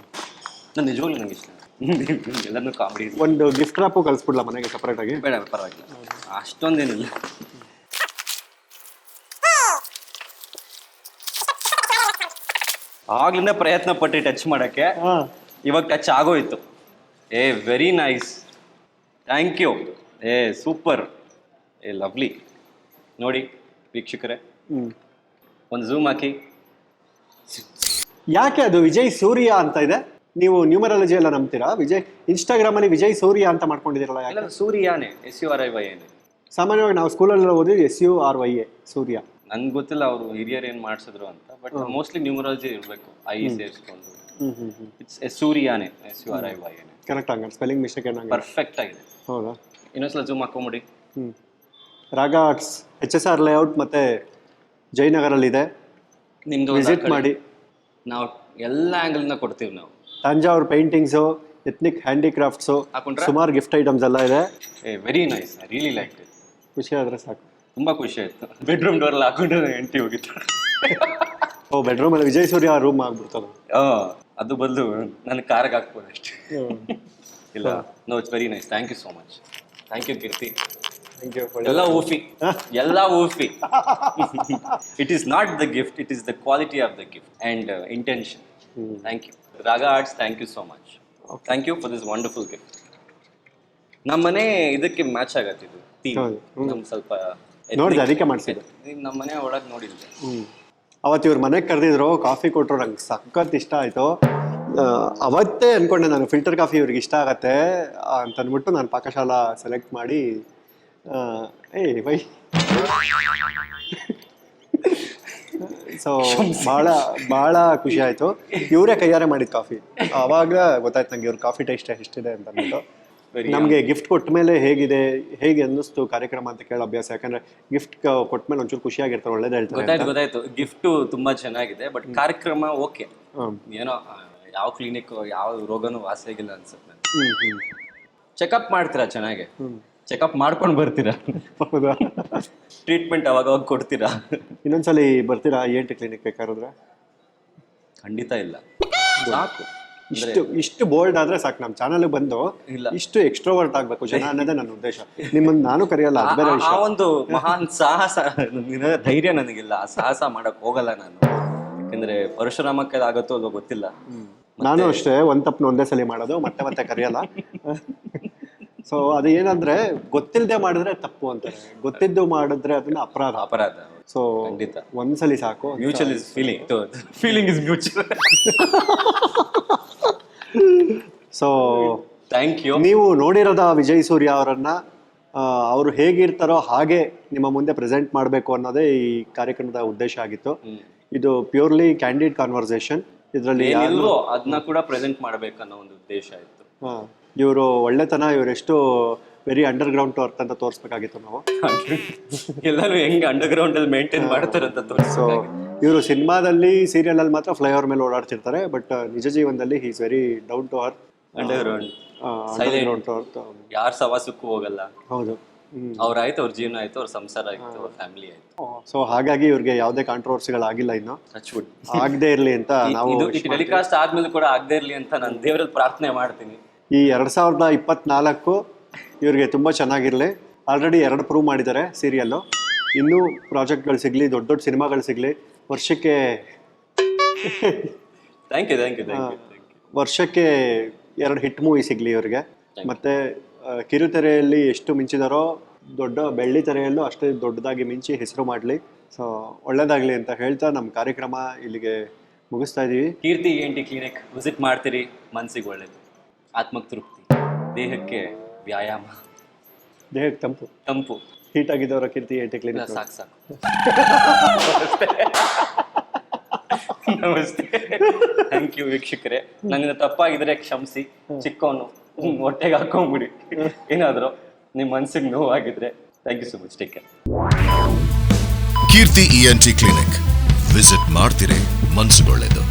ನಾನು ನಿಜವಾಗ್ಲೂ ನಂಗೆ ಇಷ್ಟ. ಎಲ್ಲನೂ ಕಾಮಿಡಿ ಒಂದು ಗಿಫ್ಟ್ ರ್ಯಾಪು ಕಳಿಸ್ಬಿಡ್ಲಾ ಮನೆಗೆ ಸಪ್ರೇಟಾಗಿ ಬೇಡ ಪರವಾಗಿಲ್ಲ. ಅಷ್ಟೊಂದೇನಿಲ್ಲ. ಆಗ್ಲಿಂದ ಪ್ರಯತ್ನ ಪಟ್ಟು ಟಚ್ ಮಾಡಕ್ಕೆ. ಹಾ. ಇವಾಗ ಟಚ್ ಆಗೋಯ್ತು. ಏ ವೆರಿ ನೈಸ್ ಥ್ಯಾಂಕ್ ಯು ಏ ಸೂಪರ್ ಏ ಲವ್ಲಿ ನೋಡಿ ವೀಕ್ಷಕರೇ. ಹ್ಮ್. ಒಂದು ಝೂಮ್ ಹಾಕಿ. ಯಾಕೆ ಅದು ವಿಜಯ್ ಸೂರ್ಯ ಅಂತ ಇದೆ? ನೀವು ನ್ಯೂಮರಾಲಜಿ ಎಲ್ಲ ನಂಬ್ತೀರಾ? ವಿಜಯ್ ಇನ್ಸ್ಟಾಗ್ರಾಮ್ ಅಲ್ಲಿ ವಿಜಯ್ ಸೂರ್ಯ ಅಂತ ಮಾಡ್ಕೊಂಡಿದ್ದೀರಲ್ಲ ಯಾಕೆ? ಸೂರ್ಯಾನೆ S U R I Y ಏನೆ ಸಾಮಾನ್ಯವಾಗಿ ನಾವು ಸ್ಕೂಲಲ್ಲಿ ಓದಿ S U R Y A Surya. ನನ್ಗೆ ಗೊತ್ತಿಲ್ಲ ಅವರು ಹಿರಿಯರು ಏನು ಮಾಡಿಸಿದ್ರು ಅಂತ ಬಟ್ ಮೋಸ್ಟ್ಲಿ ನ್ಯೂಮರಾಲಜಿ ಇರಬೇಕು ಐ ಸೇರಿಸ್ಕೊಂಡು. Hmm hmm hmm. It's S ಸೂರ್ಯಾನೆ S U R I Y ಏನೆ ಕರೆಕ್ಟ್ ಆಗಲ್ಲ ಸ್ಪೆಲ್ಲಿಂಗ್ ಮಿಸ್ಟೇಕ್ ಏನಾಗ ಪರ್ಫೆಕ್ಟ್ ಆಗಿದೆ. ಹೌದಾ? ಇನ್ನೊಂದ್ಸಲ ಜೂಮ್ ಹಾಕೊಂಬಿಡಿ ಹ್ಞೂ Raga arts H S R layout ಮತ್ತೆ ಜಯನಗರಲ್ಲಿದೆ. ನಿಮ್ಮದು ವಿಸಿಟ್ ಮಾಡಿ. ನಾವು ಎಲ್ಲ ಆ್ಯಂಗಲ್ನ ಕೊಡ್ತೀವಿ ನಾವು. ತಂಜಾವೂರ್ ಪೇಂಟಿಂಗ್ಸು ಎತ್ನಿಕ್ ಹ್ಯಾಂಡಿಕ್ರಾಫ್ಟ್ಸು ಹಾಕೊಂಡ್ರೆ? ಸುಮಾರು ಗಿಫ್ಟ್ ಐಟಮ್ಸ್ ಎಲ್ಲ ಇದೆ. ಏ very nice I really like it ಖುಷಿ ಆದ್ರೆ ಸಾಕು. ತುಂಬಾ ಖುಷಿ ಆಯ್ತು. ಬೆಡ್ರೂಮ್ ಡೋರ್ ಎಲ್ಲ ಹಾಕೊಂಡು ಎಂಟಿ ಹೋಗಿತ್ತು. ಓ ಬೆಡ್ರೂಮಲ್ಲಿ ವಿಜಯ್ ಸೂರ್ಯ ರೂಮ್ ಆಗ್ಬಿಡ್ತದೆ ಆ, ಅದು ಬದಲು ನನ್ನ ಕಾರ್ಗೆ ಹಾಕ್ಬೋದು ಅಷ್ಟೇ. ಇಲ್ಲ no it's very nice thank you so much thank you Keerthi ಎಲ್ಲ ಊಫಿ ಎಲ್ಲ ಊಫಿ it is not the gift it is the quality of the gift and intention thank you Raga arts thank you so much thank you for this wonderful gift ನಮ್ಮನೆ ಇದಕ್ಕೆ ಮ್ಯಾಚ್ ಆಗತ್ತೆ ಇದು. ಥೀಮ್ ಸ್ವಲ್ಪ ನೋಡಿದೆ, ಅದಕ್ಕೆ ಮಾಡ್ಸಿದ್ದು. ನಮ್ಮ ಮನೆ ಒಳಗೆ ನೋಡಿದ್ದೆ ಅವತ್ತು ಇವ್ರ ಮನೆಗೆ ಕರೆದಿದ್ರು ಕಾಫಿ ಕೊಟ್ಟರು ನಂಗೆ ಸಖತ್ ಇಷ್ಟ ಆಯಿತು. ಅವತ್ತೇ ಅನ್ಕೊಂಡೆ ನಾನು ಫಿಲ್ಟರ್ ಕಾಫಿ ಇವ್ರಿಗೆ ಇಷ್ಟ ಆಗತ್ತೆ ಆ, ಅಂತ ಅಂದ್ಬಿಟ್ಟು ನಾನು ಪಾಕಶಾಲಾ ಸೆಲೆಕ್ಟ್ ಮಾಡಿ ಏಯ್ ಬೈ ಸೊ ಭಾಳ ಭಾಳ ಖುಷಿ ಆಯಿತು. ಇವರೇ ಕೈಯಾರೆ ಮಾಡಿದ ಕಾಫಿ. ಆವಾಗ ಗೊತ್ತಾಯ್ತು ನಂಗೆ ಇವ್ರ ಕಾಫಿ ಟೇಸ್ಟ್ ಎಷ್ಟಿದೆ ಅಂತ ಅಂದ್ಬಿಟ್ಟು ನಮಗೆ ಗಿಫ್ಟ್ ಕೊಟ್ಟ ಮೇಲೆ ಹೇಗಿದೆ ಹೇಗೆ ಅನ್ನಿಸ್ತು ಕಾರ್ಯಕ್ರಮ ಅಂತ ಕೇಳೋ ಅಭ್ಯಾಸ? ಯಾಕಂದ್ರೆ ಗಿಫ್ಟ್ ಕೊಟ್ಟ ಮೇಲೆ ಒಂಚೂರು ಖುಷಿಯಾಗಿರ್ತಾರೆ ಒಳ್ಳೇದು ಹೇಳ್ತಾರೆ ಗೊತ್ತಾಯ್ತು ಗೊತ್ತಾಯ್ತು. ಗಿಫ್ಟ್ ತುಂಬಾ ಚೆನ್ನಾಗಿದೆ ಬಟ್ ಕಾರ್ಯಕ್ರಮ ಓಕೆ ಏನೋ ಯಾವ ಕ್ಲಿನಿಕ್ ಯಾವ ರೋಗನೂ ವಾಸಿ ಆಗಿಲ್ಲ ಅನ್ಸುತ್ತೆ ಚೆಕಪ್ ಮಾಡ್ತೀರಾ ಚೆನ್ನಾಗಿ? ಚೆಕಪ್ ಮಾಡ್ಕೊಂಡು ಬರ್ತೀರಾ? ಹೌದಾ? ಟ್ರೀಟ್ಮೆಂಟ್ ಅವಾಗ ಅವಾಗ ಕೊಡ್ತೀರಾ? ಇನ್ನೊಂದ್ಸಲಿ ಬರ್ತೀರಾ ಏಂಟು ಕ್ಲಿನಿಕ್ ಬೇಕಾದ್ರೆ? ಖಂಡಿತ ಇಲ್ಲ. ಸಾಕು. ಇಷ್ಟು ಇಷ್ಟು ಬೋಲ್ಡ್ ಆದ್ರೆ ಸಾಕು ನಮ್ಮ ಚಾನಲ್ ಬಂದು ಇಲ್ಲ. ಇಷ್ಟು ಎಕ್ಸ್ಟ್ರೋವರ್ಟ್ ಆಗ್ಬೇಕು ಜನ ಅನ್ನೋದೇ ನನ್ನ ಉದ್ದೇಶ. ನಿಮ್ಮನ್ನ ನಾನು ಕರೆಯಲ್ಲ ಅದು ಬೇರೆ ಆ- ವಿಷಯ. ಒಂದು ಮಹಾನ್ ಸಾಹಸ ನಿನ್ನ ಧೈರ್ಯ ನನಗಿಲ್ಲ ಆ ಸಾಹಸ ಮಾಡಕ್ ಹೋಗಲ್ಲ ನಾನು. ಯಾಕಂದ್ರೆ ಪರಶುರಾಮಕ್ಕೆ ಆಗತ್ತೋ ಅದು ಗೊತ್ತಿಲ್ಲ. ನಾನು ಅಷ್ಟೇ ಒಂದ್ ತಪ್ಪು ಒಂದೇ ಸಲ ಮಾಡೋದು ಮತ್ತೆ ಮತ್ತೆ ಕರೆಯಲ್ಲ. ಸೊ ಅದು ಏನಂದ್ರೆ ಗೊತ್ತಿಲ್ಲದೆ ಮಾಡಿದ್ರೆ ತಪ್ಪು ಅಂತ ಗೊತ್ತಿದ್ದು ಮಾಡಿದ್ರೆ ಅದನ್ನ ಅಪರಾಧ. ಅಪರಾಧ. ಸೊ ಖಂಡಿತ. ಒಂದ್ಸಲಿ ಸಾಕು. Mutual is feeling feeling is mutual so thank you ನೀವು ನೋಡಿರೋದ ವಿಜಯ್ ಸೂರ್ಯ ಅವರನ್ನ ಆ, ಅವರು ಹೇಗಿರ್ತಾರೋ ಹಾಗೆ ನಿಮ್ಮ ಮುಂದೆ ಪ್ರೆಸೆಂಟ್ ಮಾಡಬೇಕು ಅನ್ನೋದೇ ಈ ಕಾರ್ಯಕ್ರಮದ ಉದ್ದೇಶ ಆಗಿತ್ತು. ಇದು ಪ್ಯೂರ್ಲಿ ಕ್ಯಾಂಡಿಡ್ ಕಾನ್ವರ್ಸೇಷನ್ ಇದರಲ್ಲಿ ಏನಿಲ್ವೋ ಅದನ್ನ ಕೂಡ ಪ್ರೆಸೆಂಟ್ ಮಾಡ್ಬೇಕನ್ನೋ ಒಂದು ಉದ್ದೇಶ ಇತ್ತು. ಇವರು ಒಳ್ಳೆತನ ಇವರೆಷ್ಟು ವೆರಿ ಅಂಡರ್ ಗ್ರೌಂಡ್ ವರ್ಕ್ ಅಂತ ತೋರಿಸ್ಬೇಕಾಗಿತ್ತು ನಾವು. ಎಲ್ಲರೂ ಹೆಂಗ್ ಅಂಡರ್ಗ್ರೌಂಡ್ ಅಲ್ಲಿ ಮೇಂಟೈನ್ ಮಾಡ್ತಾರೆ ಅಂತ ಸೊ ತೋರಿಸ್ಬೇಕಾಗಿತ್ತು ಇವರು ಸಿನಿಮಾದಲ್ಲಿ ಸೀರಿಯಲ್ ಅಲ್ಲಿ ಮಾತ್ರ ಫ್ಲೈಓವರ್ ಮೇಲೆ ಓಡಾಡ್ತಿರ್ತಾರೆ ಬಟ್ ನಿಜ ಜೀವನದಲ್ಲಿ is very down to earth underground ಯಾರ ಸವಾಸಕ್ಕೂ ಹೋಗಲ್ಲ. ಹೌದು. ಅವ್ರ ಅವ್ರಾಯ್ತು ಅವ್ರ ಜೀವನ ಆಯ್ತು ಅವ್ರ ಸಂಸಾರ ಆಯ್ತು ಅವ್ರ ಫ್ಯಾಮಿಲಿ ಆಯ್ತು. ಸೊ ಹಾಗಾಗಿ ಇವ್ರಿಗೆ ಯಾವುದೇ ಕಾಂಟ್ರವರ್ಸಿಗಳಾಗಿಲ್ಲ ಇನ್ನು. ಆಗದೆ ಇರಲಿ ಅಂತ ನಾವು. ಟೆಲಿಕಾಸ್ಟ್ ಆದ್ಮೇಲೆ ಕೂಡ ಆಗದೆ ಇರಲಿ ಅಂತ ನಾನು ದೇವರಲ್ಲಿ ಪ್ರಾರ್ಥನೆ ಮಾಡ್ತೀನಿ. ಈ ಎರಡ್ ಸಾವಿರದ ಇಪ್ಪತ್ನಾಲ್ಕು ಇವ್ರಿಗೆ ತುಂಬಾ ಚೆನ್ನಾಗಿರ್ಲಿ. ಆಲ್ರೆಡಿ ಎರಡು ಪ್ರೂವ್ ಮಾಡಿದ್ದಾರೆ ಸೀರಿಯಲ್ಲು. ಇನ್ನೂ ಪ್ರಾಜೆಕ್ಟ್ಗಳು ಸಿಗ್ಲಿ ದೊಡ್ಡ ದೊಡ್ಡ ಸಿನಿಮಾಗಳು ಸಿಗ್ಲಿ. ವರ್ಷಕ್ಕೆ thank you thank you thank ವರ್ಷಕ್ಕೆ ಎರಡು ಹಿಟ್ ಮೂವಿ ಸಿಗ್ಲಿ ಇವ್ರಿಗೆ. ಮತ್ತೆ ಕಿರುತೆರೆಯಲ್ಲಿ ಎಷ್ಟು ಮಿಂಚಿದಾರೋ ದೊಡ್ಡ ಬೆಳ್ಳಿ ತೆರೆಯಲ್ಲೂ ಅಷ್ಟೇ ದೊಡ್ಡದಾಗಿ ಮಿಂಚಿ ಹೆಸರು ಮಾಡಲಿ. ಸೊ ಒಳ್ಳೇದಾಗ್ಲಿ ಅಂತ ಹೇಳ್ತಾ ನಮ್ಮ ಕಾರ್ಯಕ್ರಮ ಇಲ್ಲಿಗೆ ಮುಗಿಸ್ತಾ ಇದೀವಿ. ಕೀರ್ತಿ ಎಂಟಿ ಕ್ಲಿನಿಕ್ ವಿಸಿಟ್ ಮಾಡ್ತೀರಿ ಮನ್ಸಿಗೆ ಒಳ್ಳೇದು. ಆತ್ಮಕ್ ತೃಪ್ತಿ ದೇಹಕ್ಕೆ ವ್ಯಾಯಾಮ. ದೇಹಕ್ಕೆ ತಂಪು. ತಂಪು. ಹೀಟ್ ಆಗಿದ್ದವರ ಕೀರ್ತಿ ಏಟಿ ಇಲ್ಲ, ಕ್ಲಿನಿಕ್ ಸಾಕು ಸಾಕು. ನಮಸ್ತೆ. ಥ್ಯಾಂಕ್ ಯು ವೀಕ್ಷಕರೇ. ನನ್ನಿಂದ ತಪ್ಪಾಗಿದ್ರೆ ಕ್ಷಮಿಸಿ. ಚಿಕ್ಕವನು. ಹೊಟ್ಟೆಗೆ ಹಾಕೊಂಡ್ಬಿಡಿ ಏನಾದ್ರು ನಿಮ್ಮ ಮನ್ಸಿಗೆ ನೋವಾಗಿದ್ರೆ thank you so much take care Keerthi ENT clinic visit ಮಾಡ್ತೀರಿ ಮನ್ಸುಗೊಳ್ಳೆದು.